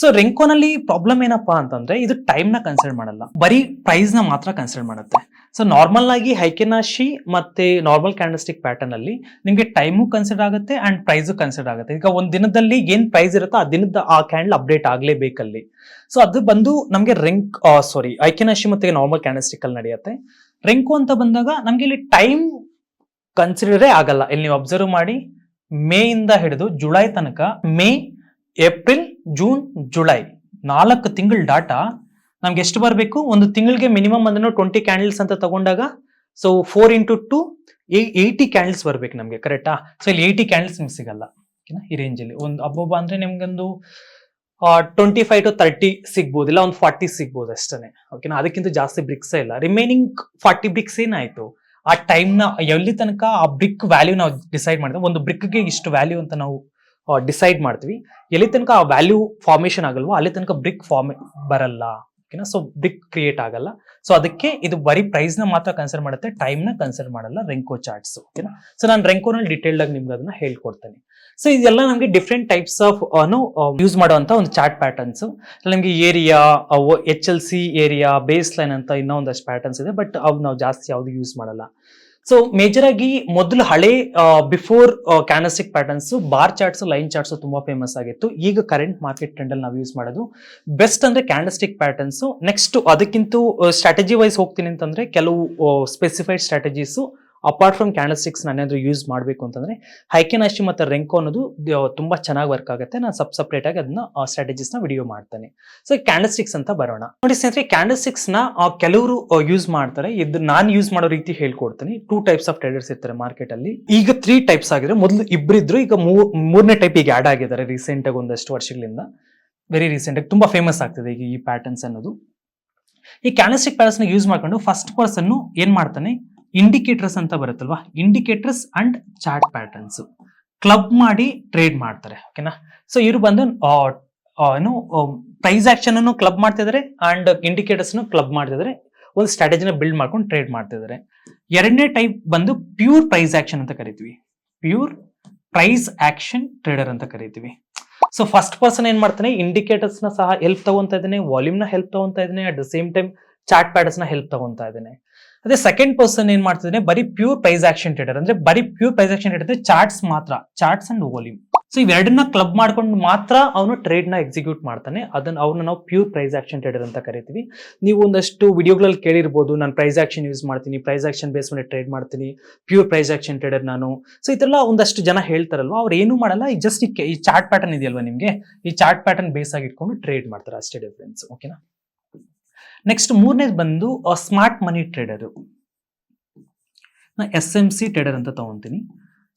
[SPEAKER 1] ಸೊ ರೆಂಕೋನಲ್ಲಿ ಪ್ರಾಬ್ಲಮ್ ಏನಪ್ಪಾ ಅಂತಂದ್ರೆ ಇದು ಟೈಮ್ನ ಕನ್ಸಿಡರ್ ಮಾಡಲ್ಲ. ಬರೀ ಪ್ರೈಸ್ನ ಮಾತ್ರ ಕನ್ಸಿಡರ್ ಮಾಡುತ್ತೆ. ಸೊ ನಾರ್ಮಲ್ ಆಗಿ ಹೈಕೆನಾಶಿ ಮತ್ತೆ ನಾರ್ಮಲ್ ಕ್ಯಾಂಡಲ್ಸ್ಟಿಕ್ ಪ್ಯಾಟರ್ನ್ ಅಲ್ಲಿ ನಿಮಗೆ ಟೈಮು ಕನ್ಸಿಡರ್ ಆಗುತ್ತೆ ಅಂಡ್ ಪ್ರೈಸು ಕನ್ಸಿಡರ್ ಆಗುತ್ತೆ. ಈಗ ಒಂದು ದಿನದಲ್ಲಿ ಏನ್ ಪ್ರೈಸ್ ಇರುತ್ತೋ ಆ ದಿನದ ಆ ಕ್ಯಾಂಡಲ್ ಅಪ್ಡೇಟ್ ಆಗ್ಲೇಬೇಕಲ್ಲಿ. ಸೊ ಅದು ಬಂದು ನಮಗೆ ರಿಂಕ್ ಸಾರಿ ಐಕೆನಾಶಿ ಮತ್ತೆ ನಾರ್ಮಲ್ ಕ್ಯಾಂಡಲ್ಸ್ಟಿಕ್ ಅಲ್ಲಿ ನಡೆಯುತ್ತೆ. ರಿಂಕು ಅಂತ ಬಂದಾಗ ನಮಗೆ ಇಲ್ಲಿ ಟೈಮ್ ಕನ್ಸಿಡರೇ ಆಗಲ್ಲ. ಇಲ್ಲಿ ನೀವು ಅಬ್ಸರ್ವ್ ಮಾಡಿ ಮೇ ಇಂದ ಹಿಡಿದು ಜುಲೈ ತನಕ ಮೇ ಏಪ್ರಿಲ್ ಜೂನ್ ಜುಲೈ ನಾಲ್ಕು ತಿಂಗಳ ಡಾಟಾ ನಮ್ಗೆ ಎಷ್ಟು ಬರಬೇಕು? ಒಂದು ತಿಂಗಳಿಗೆ ಮಿನಿಮಮ್ ಅಂದ್ರೆ ಟ್ವೆಂಟಿ ಕ್ಯಾಂಡಲ್ಸ್ ಅಂತ ತಗೊಂಡಾಗ so four into to eighty candles ಬರ್ಬೇಕು ನಮಗೆ ಕರೆಕ್ಟಾ ಸೊ ಇಲ್ಲಿ ಏಯ್ಟಿ ಕ್ಯಾಂಡಲ್ಸ್ ನಿಮ್ಗೆ ಸಿಗಲ್ಲ ಓಕೆನಾ ಈ ರೇಂಜಲ್ಲಿ ಒಂದು ಅಬ್ಬಬ್ಬ ಅಂದ್ರೆ ನಿಮ್ಗೊಂದು ಟ್ವೆಂಟಿ ಫೈವ್ ಟು ತರ್ಟಿ ಸಿಗ್ಬೋದು, ಇಲ್ಲ ಒಂದು ಫಾರ್ಟಿ ಸಿಗ್ಬೋದು ಅಷ್ಟೇ ಓಕೆನಾ ಅದಕ್ಕಿಂತ ಜಾಸ್ತಿ ಬ್ರಿಕ್ಸೇ ಇಲ್ಲ. ರಿಮೈನಿಂಗ್ ಫಾರ್ಟಿ ಬ್ರಿಕ್ಸ್ ಏನಾಯ್ತು? ಆ ಟೈಮ್ನ ಎಲ್ಲಿ ತನಕ ಆ ಬ್ರಿಕ್ ವ್ಯಾಲ್ಯೂ ನಾವು ಡಿಸೈಡ್ ಮಾಡಿದ್ರೆ ಒಂದು ಬ್ರಿಕ್ಗೆ ಇಷ್ಟು ವ್ಯಾಲ್ಯೂ ಅಂತ ನಾವು ಡಿಸೈಡ್ ಮಾಡ್ತೀವಿ. ಎಲ್ಲಿ ತನಕ ಆ ವ್ಯಾಲ್ಯೂ ಫಾರ್ಮೇಷನ್ ಆಗಲ್ವೋ, ಅಲ್ಲಿ ತನಕ ಬ್ರಿಕ್ ಫಾರ್ಮ್ ಬರಲ್ಲ. ಓಕೆನಾ ಸೊ ದಿಕ್ ಕ್ರಿಯೇಟ್ ಆಗಲ್ಲ. ಸೊ ಅದಕ್ಕೆ ಇದು ಬರೀ ಪ್ರೈಸ್ನ ಮಾತ್ರ ಕನ್ಸರ್ ಮಾಡುತ್ತೆ ಟೈಮ್ನ ಕನ್ಸಿಡರ್ ಮಾಡಲ್ಲ ರೆಂಕೋ ಚಾರ್ಟ್ಸ್ ಓಕೆನಾ ಸೊ ನಾನು ರೆಂಕೋನಲ್ಲಿ ಡೀಟೇಲ್ಡ್ ಆಗಿ ನಿಮ್ಗೆ ಅದನ್ನ ಹೇಳ್ಕೊಡ್ತೇನೆ. ಸೊ ಇದೆಲ್ಲ ನಮಗೆ ಡಿಫ್ರೆಂಟ್ ಟೈಪ್ಸ್ ಆಫ್ ಯೂಸ್ ಮಾಡುವಂತ ಒಂದು ಚಾರ್ಟ್ ಪ್ಯಾಟರ್ನ್ಸ್ ನಮಗೆ area H L C area base line ಅಂತ ಇನ್ನೊಂದಷ್ಟು ಪ್ಯಾಟರ್ನ್ಸ್ ಇದೆ ಬಟ್ ಅವು ನಾವು ಜಾಸ್ತಿ ಯಾವ್ದು ಯೂಸ್ ಮಾಡಲ್ಲ. ಸೊ ಮೇಜರ್ ಆಗಿ ಮೊದಲು ಹಳೆ before candlestick patterns bar charts line charts ತುಂಬಾ ಫೇಮಸ್ ಆಗಿತ್ತು. ಈಗ ಕರೆಂಟ್ ಮಾರ್ಕೆಟ್ ಟ್ರೆಂಡ್ ಅಲ್ಲಿ ನಾವು ಯೂಸ್ ಮಾಡೋದು. ಬೆಸ್ಟ್ ಅಂದ್ರೆ ಕ್ಯಾಂಡಲ್ಸ್ಟಿಕ್ ಪ್ಯಾಟರ್ನ್ಸ್ ನೆಕ್ಸ್ಟ್ ಅದಕ್ಕಿಂತ ಸ್ಟ್ರಾಟಜಿ ವೈಸ್ ಹೋಗ್ತೀನಿ ಅಂತಂದ್ರೆ ಕೆಲವು specified strategies apart from candle sticks ನಾನೇನಾದರೂ ಯೂಸ್ ಮಾಡಬೇಕು ಅಂತಂದರೆ ಹೈಕೆನಾಶಿ ಮತ್ತು ರೆಂಕೋ ಅನ್ನೋದು ತುಂಬ ಚೆನ್ನಾಗಿ ವರ್ಕ್ ಆಗುತ್ತೆ. ನಾನು ಸಬ್ ಸಪ್ರೇಟಾಗಿ ಅದನ್ನ ಸ್ಟ್ರಾಟಜಿಸ್ನ ವಿಡಿಯೋ ಮಾಡ್ತೇನೆ. ಸೊ ಕ್ಯಾಂಡಲ್ಸ್ಟಿಕ್ಸ್ ಅಂತ ಬರೋಣ. ನೋಡಿ ಸ್ನೇಹಿತರೆ ಕ್ಯಾಂಡಲ್ ಸ್ಟಿಕ್ಸ್ನ ಕೆಲವರು ಯೂಸ್ ಮಾಡ್ತಾರೆ. ಇದು ನಾನು ಯೂಸ್ ಮಾಡೋ ರೀತಿ ಹೇಳ್ಕೊಡ್ತೀನಿ. ಟೂ ಟೈಪ್ಸ್ ಆಫ್ ಟ್ರೇಡರ್ಸ್ ಇರ್ತಾರೆ ಮಾರ್ಕೆಟ್ ಅಲ್ಲಿ. ಈಗ ತ್ರೀ ಟೈಪ್ಸ್ ಆಗಿದ್ರೆ, ಮೊದಲು ಇಬ್ಬರಿದ್ರು ಈಗ ಮೂರನೇ ಟೈಪ್ ಈಗ ಆ್ಯಡ್ ಆಗಿದ್ದಾರೆ ರೀಸೆಂಟ್ ಆಗಿ ಒಂದಷ್ಟು ವರ್ಷಗಳಿಂದ. ವೆರಿ ರೀಸೆಂಟ್ ತುಂಬ ಫೇಮಸ್ ಆಗ್ತಿದೆ ಈಗ ಈ ಪ್ಯಾಟರ್ನ್ಸ್ ಅನ್ನೋದು. ಈ ಕ್ಯಾನಸ್ಟಿಕ್ ಪ್ಯಾಟರ್ನ್ಸ್ನ ಯೂಸ್ ಮಾಡ್ಕೊಂಡು ಫಸ್ಟ್ ಪರ್ಸನ್ನು ಏನ್ ಮಾಡ್ತಾನೆ ಇಂಡಿಕೇಟರ್ಸ್ ಅಂತ ಬರುತ್ತಲ್ವಾ? Indicators and chart patterns club ಮಾಡಿ ಟ್ರೇಡ್ ಮಾಡ್ತಾರೆ ಓಕೆನಾ ಸೊ ಇವರು ಬಂದು ಏನು ಪ್ರೈಸ್ ಆಕ್ಷನ್ ಅನ್ನು ಕ್ಲಬ್ ಮಾಡ್ತಿದ್ದಾರೆ ಅಂಡ್ ಇಂಡಿಕೇಟರ್ಸ್ ಕ್ಲಬ್ ಮಾಡ್ತಿದ್ದಾರೆ ಒಂದು ಸ್ಟ್ರಾಟಜಿನ ಬಿಲ್ಡ್ ಮಾಡ್ಕೊಂಡು ಟ್ರೇಡ್ ಮಾಡ್ತಿದ್ದಾರೆ ಎರಡನೇ ಟೈಪ್ ಬಂದು ಪ್ಯೂರ್ ಪ್ರೈಸ್ ಆಕ್ಷನ್ ಅಂತ ಕರಿತೀವಿ. ಪ್ಯೂರ್ ಪ್ರೈಸ್ ಆಕ್ಷನ್ ಟ್ರೇಡರ್ ಅಂತ ಕರಿತೀವಿ. ಸೊ ಫಸ್ಟ್ ಪರ್ಸನ್ ಏನ್ ಮಾಡ್ತಾನೆ? ಇಂಡಿಕೇಟರ್ಸ್ನ ಸಹ ಹೆಲ್ಪ್ ತಗೊಂತ ಇದ್ದಾನೆ ವಾಲ್ಯೂಮ್ನ ಹೆಲ್ಪ್ ತಗೊಂತಾ ಇದ್ದಾನೆ at the same time chart ಪ್ಯಾಟರ್ಸ್ನ help ತಗೊಂತ ಇದ್ದಾನೆ. ಅದೇ ಸೆಕೆಂಡ್ ಪರ್ಸನ್ ಏನ್ ಮಾಡ್ತಿದ್ದಾನೆ? ಬರೀ ಪ್ಯೂರ್ ಪ್ರೈಸ್ ಆಕ್ಷನ್ ಟ್ರೇಡರ್ ಅಂದ್ರೆ ಬರೀ pure price action trader charts ಮಾತ್ರ ಚಾರ್ಟ್ಸ್ ಅಂಡ್ ವಾಲ್ಯೂಮ್ ಸೊ ಇವೆರಡನ್ನ ಕ್ಲಬ್ ಮಾಡ್ಕೊಂಡು ಮಾತ್ರ ಅವನು ಟ್ರೇಡ್ನ ಎಕ್ಸಿಕ್ಯೂಟ್ ಮಾಡ್ತಾನೆ. ಅದನ್ನ ಅವ್ರನ್ನ ನಾವು ಪ್ಯೂರ್ ಪ್ರೈಸ್ ಆಕ್ಷನ್ ಟ್ರೇಡರ್ ಅಂತ ಕರಿತೀವಿ. ನೀವು ಒಂದಷ್ಟು ವಿಡಿಯೋಗಳಲ್ಲಿ ಕೇಳಿರ್ಬೋದು, ನಾನು ಪ್ರೈಸ್ ಆಕ್ಷನ್ ಯೂಸ್ ಮಾಡ್ತೀನಿ ಪ್ರೈಸ್ ಆಕ್ಷನ್ ಬೇಸ್ ಮೇಲೆ ಟ್ರೇಡ್ ಮಾಡ್ತೀನಿ ಪ್ಯೂರ್ ಪ್ರೈಸ್ ಆಕ್ಷನ್ ಟ್ರೇಡರ್ ನಾನು. ಸೊ ಇದೆಲ್ಲ ಒಂದಷ್ಟು ಜನ ಹೇಳ್ತಾರಲ್ವಾ? ಅವ್ರು ಏನು ಮಾಡಲ್ಲ, ಈ ಜಸ್ಟ್ ಈ ಚಾರ್ಟ್ ಪ್ಯಾಟರ್ನ್ ಇದೆಯಲ್ವಾ ನಿಮಗೆ? ಈ ಚಾರ್ಟ್ ಪ್ಯಾಟರ್ನ್ ಬೇಸ್ ಆಗಿ ಇಟ್ಕೊಂಡು ಟ್ರೇಡ್ ಮಾಡ್ತಾರೆ, ಅಷ್ಟೇ ಡಿಫ್ರೆನ್ಸ್ ಓಕೆನಾ ನೆಕ್ಸ್ಟ್ ಮೂರನೇದು ಬಂದು ಸ್ಮಾರ್ಟ್ ಮನಿ ಟ್ರೇಡರು ನಾ ಎಸ್ ಎಂ ಸಿ ಟ್ರೇಡರ್ ಅಂತ ತಗೊಂತೀನಿ.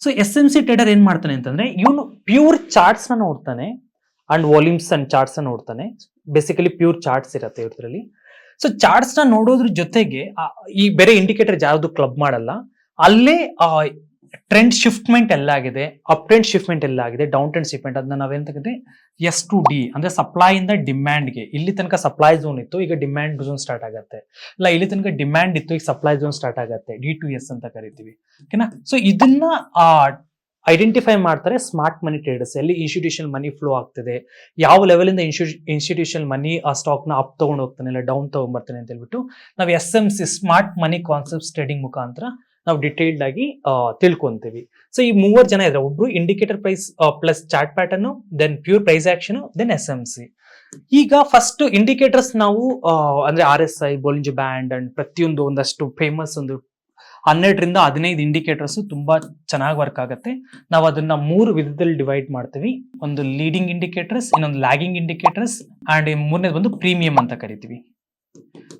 [SPEAKER 1] So S M C trader ಏನ್ ಮಾಡ್ತಾನೆ ಅಂತಂದ್ರೆ, ಇವನು ಪ್ಯೂರ್ ಚಾರ್ಟ್ಸ್ನ ನೋಡ್ತಾನೆ ಅಂಡ್ ವಾಲ್ಯೂಮ್ಸ್ ಅಂಡ್ ಚಾರ್ಟ್ಸ್ನ ನೋಡ್ತಾನೆ. ಬೇಸಿಕಲಿ ಪ್ಯೂರ್ ಚಾರ್ಟ್ಸ್ ಇರುತ್ತೆ ಇದರಲ್ಲಿ. ಸೊ ಚಾರ್ಟ್ಸ್ನ ನೋಡೋದ್ರ ಜೊತೆಗೆ ಈ ಬೇರೆ ಇಂಡಿಕೇಟರ್ ಯಾವ್ದು ಕ್ಲಬ್ ಮಾಡಲ್ಲ, ಅಲ್ಲೇ ಟ್ರೆಂಡ್ ಶಿಫ್ಟ್ಮೆಂಟ್ ಎಲ್ಲ ಆಗಿದೆ ಅಪ್ ಟ್ರೆಂಡ್ ಶಿಫ್ಟ್ಮೆಂಟ್ ಎಲ್ಲ ಆಗಿದೆ ಡೌನ್ ಟ್ರೆಂಡ್ ಶಿಫ್ಟ್ಮೆಂಟ್ ಅದನ್ನ ನಾವೇನ್ ತಗೊಂಡ್ರೆ ಎಸ್ ಟು ಡಿ ಅಂದ್ರೆ ಸಪ್ಲೈ ಇಂದ ಡಿಮ್ಯಾಂಡ್ಗೆ ಇಲ್ಲಿ ತನಕ ಸಪ್ಲೈ ಝೋನ್ ಇತ್ತು, ಈಗ ಡಿಮ್ಯಾಂಡ್ ಝೋನ್ ಸ್ಟಾರ್ಟ್ ಆಗುತ್ತೆ. ಇಲ್ಲ, ಇಲ್ಲಿ ತನಕ ಡಿಮ್ಯಾಂಡ್ ಇತ್ತು, ಈಗ ಸಪ್ಲೈ ಝೋನ್ ಸ್ಟಾರ್ಟ್ ಆಗುತ್ತೆ. ಡಿ ಟು ಎಸ್ ಅಂತ ಕರಿತೀವಿ. ಓಕೆನಾ ಸೊ ಇದನ್ನ ಐಡೆಂಟಿಫೈ ಮಾಡ್ತಾರೆ ಸ್ಮಾರ್ಟ್ ಮನಿ ಟ್ರೇಡರ್ಸ್ ಎಲ್ಲಿ ಇನ್ಸ್ಟಿಟ್ಯೂಷನ್ ಮನಿ ಫ್ಲೋ ಆಗ್ತದೆ, ಯಾವ ಲೆವೆಲಿಂದ ಇಂದ ಇನ್ಸ್ಟಿಟ್ಯೂಷನ್ ಮನಿ ಆ ಸ್ಟಾಕ್ನ ಅಪ್ ತಗೊಂಡು ಹೋಗ್ತಾನೆ, ಇಲ್ಲ ಡೌನ್ ತೊಗೊಂಡ್ಬರ್ತಾನೆ ಅಂತ ಹೇಳ್ಬಿಟ್ಟು, ನಾವು S M C smart money concept trading ಮುಖಾಂತರ ನಾವು ಡಿಟೇಲ್ಡ್ ಆಗಿ ತಿಳ್ಕೊಂತೀವಿ. ಸೊ ಈ ಮೂವರು ಜನ ಇದ್ರೆ ಒಬ್ರು indicator price plus chart pattern then pure price action then S M C ಈಗ ಫಸ್ಟ್ ಇಂಡಿಕೇಟರ್ಸ್ ನಾವು ಅಂದ್ರೆ R S I Bollinger band and ಪ್ರತಿಯೊಂದು ಒಂದಷ್ಟು ಫೇಮಸ್ ಒಂದು ಹನ್ನೆರಡರಿಂದ ಹದಿನೈದು ಇಂಡಿಕೇಟರ್ಸ್ ತುಂಬಾ ಚೆನ್ನಾಗಿ ವರ್ಕ್ ಆಗುತ್ತೆ. ನಾವು ಅದನ್ನ ಮೂರು ವಿಧದಲ್ಲಿ ಡಿವೈಡ್ ಮಾಡ್ತೀವಿ. ಒಂದು ಲೀಡಿಂಗ್ ಇಂಡಿಕೇಟರ್ಸ್ ಇನ್ನೊಂದು ಲ್ಯಾಗಿಂಗ್ ಇಂಡಿಕೇಟರ್ಸ್ ಅಂಡ್ ಮೂರನೇದು ಒಂದು ಪ್ರೀಮಿಯಂ ಅಂತ ಕರಿತೀವಿ.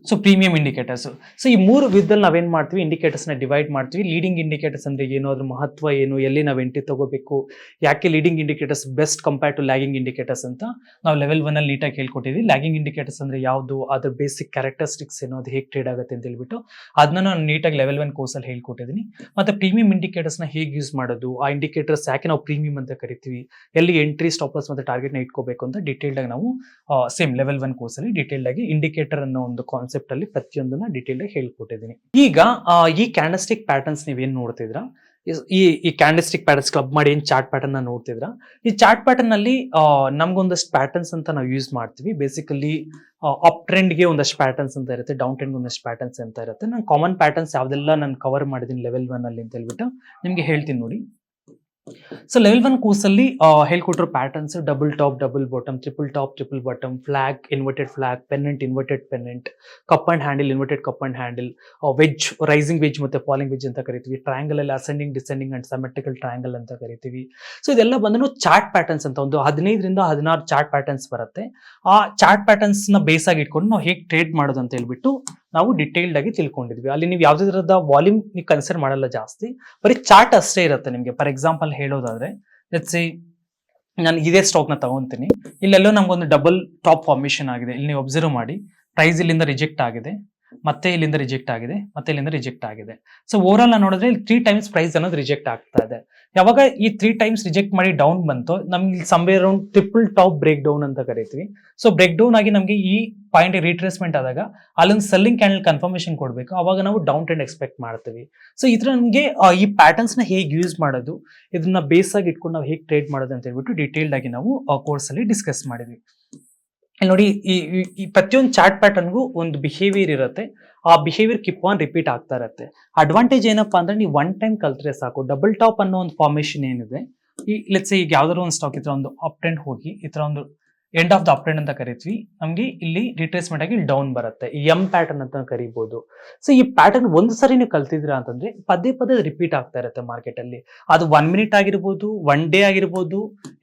[SPEAKER 1] ಸೊ ಪ್ರೀಮಿಯಂ ಇಂಡಿಕೇಟರ್ಸ್ ಸೊ ಈ ಮೂರು ವಿಧದಲ್ಲಿ ನಾವೇನು ಮಾಡ್ತೀವಿ? ಇಂಡಿಕೇಟರ್ಸ್ನ ಡಿವೈಡ್ ಮಾಡ್ತೀವಿ. ಲೀಡಿಂಗ್ ಇಂಡಿಕೇಟರ್ಸ್ ಅಂದರೆ ಏನು ಅದ್ರ ಮಹತ್ವ ಏನು? ಎಲ್ಲಿ ನಾವು ಎಂಟ್ರಿ ತಗೋಬೇಕು? ಯಾಕೆ leading indicators best compare to lagging indicators ಅಂತ ನಾವು ಲೆವೆಲ್ ಒನ್ ಅಲ್ಲಿ ನೀಟಾಗಿ ಹೇಳ್ಕೊಟ್ಟಿದ್ವಿ. ಲ್ಯಾಗಿಂಗ್ ಇಂಡಿಕೇಟರ್ಸ್ ಅಂದರೆ ಯಾವುದು? ಅದ್ರ ಬೇಸಿಕ್ ಕ್ಯಾರೆಕ್ಟರಿಸ್ಟಿಕ್ಸ್ ಏನು? ಅದು ಹೇಗೆ ಟ್ರೇಡ್ ಆಗುತ್ತೆ ಅಂತ ಹೇಳ್ಬಿಟ್ಟು ಅದನ್ನ ನಾನು ನೀಟಾಗಿ ಲೆವೆಲ್ ಒನ್ ಕೋರ್ಸಲ್ಲಿ ಹೇಳ್ಕೊಟ್ಟಿದ್ದೀನಿ ಮತ್ತು ಪ್ರೀಮಿಯಂ ಇಂಡಿಕೇಟರ್ಸ್ನ ಹೇಗೆ ಯೂಸ್ ಮಾಡೋದು? ಆ ಇಂಡಿಕೇಟರ್ಸ್ ಯಾಕೆ ನಾವು ಪ್ರೀಮಿಯಂ ಅಂತ ಕರಿತೀವಿ? ಎಲ್ಲಿ ಎಂಟ್ರಿ ಸ್ಟಾಪರ್ಸ್ ಮತ್ತು ಟಾರ್ಗೆಟ್ನ ಇಟ್ಕೋಬೇಕು ಅಂತ ಡೀಟೇಲ್ಡಾಗಿ ನಾವು ಸೇಮ್ ಲೆವೆಲ್ ಒನ್ ಕೋರ್ಸಲ್ಲಿ ಡೀಟೇಲ್ಡಾಗಿ ಇಂಡಿಕೇಟರ್ ಅನ್ನೋ ಒಂದು ಕಾನ್ಸೆಪ್ಟ್ ಅಲ್ಲಿ ಪ್ರತಿಯೊಂದನ್ನ ಡೀಟೇಲ್ಡ್ ಆಗಿ ಹೇಳ್ಕೊಟ್ಟಿದ್ದೀನಿ. ಈಗ ಈ ಕ್ಯಾಂಡಸ್ಟಿಕ್ ಪ್ಯಾಟರ್ನ್ಸ್ ನೀವೇನ್ ನೋಡ್ತಿದ್ರ ಈ ಈ ಕ್ಯಾಂಡಸ್ಟಿಕ್ ಪ್ಯಾಟರ್ನ್ಸ್ ಕ್ಲಬ್ ಮಾಡಿ ಏನ್ ಚಾರ್ಟ್ ಪ್ಯಾಟರ್ನ್ ನೋಡ್ತಿದ್ರ ಈ ಚಾರ್ಟ್ ಪ್ಯಾಟರ್ನ್ ಅಲ್ಲಿ ನಮ್ಗೊಂದಷ್ಟು ಪ್ಯಾಟರ್ನ್ಸ್ ಅಂತ ನಾವು ಯೂಸ್ ಮಾಡ್ತೀವಿ. ಬೇಸಿಕಲಿ ಅಪ್ ಟ್ರೆಂಡ್ಗೆ ಒಂದಷ್ಟು ಪ್ಯಾಟರ್ನ್ಸ್ ಅಂತ ಇರುತ್ತೆ ಡೌನ್ ಟ್ರೆಂಡ್ ಒಂದಷ್ಟು ಪ್ಯಾಟರ್ನ್ಸ್ ಅಂತ ಇರುತ್ತೆ. ನಾನು ಕಾಮನ್ ಪ್ಯಾಟರ್ನ್ಸ್ ಯಾವ್ದೆಲ್ಲ ನಾನು ಕವರ್ ಮಾಡಿದ್ದೀನಿ ಲೆವೆಲ್ ಒನ್ ಅಲ್ಲಿ ಅಂತ ಹೇಳ್ಬಿಟ್ಟು ನಿಮ್ಗೆ ಹೇಳ್ತೀನಿ ನೋಡಿ. ಸೊ ಲೆವೆಲ್ ಒನ್ ಕೋರ್ಸಲ್ಲಿ ಹೇಳ್ಕೊಟ್ರು patterns double top double bottom triple top triple bottom flag inverted flag pennant inverted pennant cup and handle inverted cup and handle wedge rising wedge ಮತ್ತೆ ಫಾಲಿಂಗ್ ವೆಜ್ ಅಂತ ಕರಿತೀವಿ. ಟ್ರಯಾಂಗಲ್ ಅಲ್ಲಿ ascending descending and symmetrical triangle ಅಂತ ಕರಿತೀವಿ. ಸೊ ಇದೆಲ್ಲ ಬಂದು ಚಾರ್ಟ್ ಪ್ಯಾಟರ್ನ್ಸ್ ಅಂತ ಒಂದು ಹದಿನೈದರಿಂದ ಹದಿನಾರು ಚಾರ್ಟ್ ಪ್ಯಾಟರ್ನ್ಸ್ ಬರುತ್ತೆ. ಆ ಚಾರ್ಟ್ ಪ್ಯಾಟರ್ನ್ಸ್ನ ಬೇಸ್ ಆಗಿ ಇಟ್ಕೊಂಡು ನಾವು ಹೇಗೆ ಟ್ರೇಡ್ ಮಾಡೋದು ಅಂತ ಹೇಳ್ಬಿಟ್ಟು ನಾವು ಡಿಟೇಲ್ಡ್ ಆಗಿ ತಿಳ್ಕೊಂಡಿದ್ವಿ. ಅಲ್ಲಿ ನೀವು ಯಾವುದೇ ತರದ ವಾಲ್ಯೂಮ್ ನೀವು ಕನ್ಸಿಡರ್ ಮಾಡಲ್ಲ ಜಾಸ್ತಿ. ಬರೀ ಚಾರ್ಟ್ ಅಷ್ಟೇ ಇರುತ್ತೆ ನಿಮಗೆ. ಫಾರ್ ಎಕ್ಸಾಂಪಲ್ ಹೇಳೋದಾದ್ರೆ ಲೆಟ್ಸ್ ನಾನು ಇದೇ ಸ್ಟಾಕ್ನ ತಗೊಂತೀನಿ. ಇಲ್ಲೆಲ್ಲೋ ನಮ್ಗೊಂದು ಡಬಲ್ ಟಾಪ್ ಫಾರ್ಮೇಷನ್ ಆಗಿದೆ. ಇಲ್ಲಿ ನೀವು ಅಬ್ಸರ್ವ್ ಮಾಡಿ. ಪ್ರೈಸ್ ಇಲ್ಲಿಂದ ರಿಜೆಕ್ಟ್ ಆಗಿದೆ. ಮತ್ತೆ ಇಲ್ಲಿಂದ ರಿಜೆಕ್ಟ್ ಆಗಿದೆ, ಮತ್ತೆ ಇಲ್ಲಿಂದ ರಿಜೆಕ್ಟ್ ಆಗಿದೆ. ಸೊ ಓವರ್ ಆಲ್ ನೋಡಿದ್ರೆ ಇಲ್ಲಿ ತ್ರೀ ಟೈಮ್ಸ್ ಪ್ರೈಸ್ ಅನ್ನೋದು ರಿಜೆಕ್ಟ್ ಆಗ್ತಾ ಇದೆ. ಯಾವಾಗ ಈ ತ್ರೀ ಟೈಮ್ಸ್ ರಿಜೆಕ್ಟ್ ಮಾಡಿ ಡೌನ್ ಬಂತು, ನಮ್ಗೆ somewhere around triple top break down ಅಂತ ಕರಿತೀವಿ. ಸೊ ಬ್ರೇಕ್ ಡೌನ್ ಆಗಿ ನಮಗೆ ಈ ಪಾಯಿಂಟ್ ರೀಟ್ರೇಸ್ಮೆಂಟ್ ಆದಾಗ ಅಲ್ಲೊಂದು ಸೆಲ್ಲಿಂಗ್ ಕ್ಯಾಂಡಲ್ ಕನ್ಫರ್ಮೇಶನ್ ಕೊಡಬೇಕು. ಅವಾಗ ನಾವು ಡೌನ್ ಟ್ರೆಂಡ್ ಎಕ್ಸ್ಪೆಕ್ಟ್ ಮಾಡ್ತೀವಿ. ಸೊ ಇದ್ರ ನಮಗೆ ಈ ಪ್ಯಾಟರ್ನ್ಸ್ನ ಹೇಗೆ ಯೂಸ್ ಮಾಡೋದು, ಇದನ್ನ ಬೇಸ್ ಆಗಿ ಇಟ್ಕೊಂಡು ನಾವು ಹೇಗೆ ಟ್ರೇಡ್ ಮಾಡೋದು ಅಂತ ಹೇಳ್ಬಿಟ್ಟು ಡೀಟೇಲ್ಡ್ ಆಗಿ ನಾವು ಕೋರ್ಸ್ ಅಲ್ಲಿ ಡಿಸ್ಕಸ್ ಮಾಡಿದ್ವಿ. ಇಲ್ಲಿ ನೋಡಿ, ಈ, ಈ- ಪ್ರತಿಯೊಂದು ಚಾರ್ಟ್ ಪ್ಯಾಟರ್ನ್ಗೂ ಒಂದು ಬಿಹೇವಿಯರ್ ಇರುತ್ತೆ. ಆ ಬಿಹೇವಿಯರ್ ಕಿಪ್ ಆನ್ ರಿಪೀಟ್ ಆಗ್ತಾ ಇರುತ್ತೆ. ಅಡ್ವಾಂಟೇಜ್ ಏನಪ್ಪಾ ಅಂದ್ರೆ ನೀವು ಒನ್ ಟೈಮ್ ಕಲ್ತ್ರೆ ಸಾಕು. ಡಬಲ್ ಟಾಪ್ ಅನ್ನೋ ಒಂದು ಫಾರ್ಮೇಶನ್ ಏನಿದೆ, ಈ ಲೆಟ್ಸ್ ಈಗ ಯಾವ್ದಾದ್ರು ಒಂದು ಸ್ಟಾಕ್ ಈ ತರ ಒಂದು ಅಪ್ ಟ್ರೆಂಡ್ ಹೋಗಿ, ಈ ಥರ ಒಂದು end of the up trend ಅಂತ ಕರಿತೀವಿ. ನಮಗೆ ಇಲ್ಲಿ ರಿಟ್ರೇಸ್ಮೆಂಟ್ ಆಗಿ ಡೌನ್ ಬರುತ್ತೆ. ಎಂ ಪ್ಯಾಟರ್ನ್ ಅಂತ ಕರಿಬಹುದು ಸೊ ಈ ಪ್ಯಾಟರ್ನ್ ಒಂದು ಸರಿ ನೀವು ಕಲ್ತಿದ್ರಾ ಅಂತಂದ್ರೆ ಪದೇ ಪದೇ ರಿಪೀಟ್ ಆಗ್ತಾ ಇರುತ್ತೆ ಮಾರ್ಕೆಟ್ ಅಲ್ಲಿ. ಅದು ಒನ್ ಮಿನಿಟ್ ಆಗಿರ್ಬೋದು ಒನ್ ಡೇ ಆಗಿರ್ಬೋದು,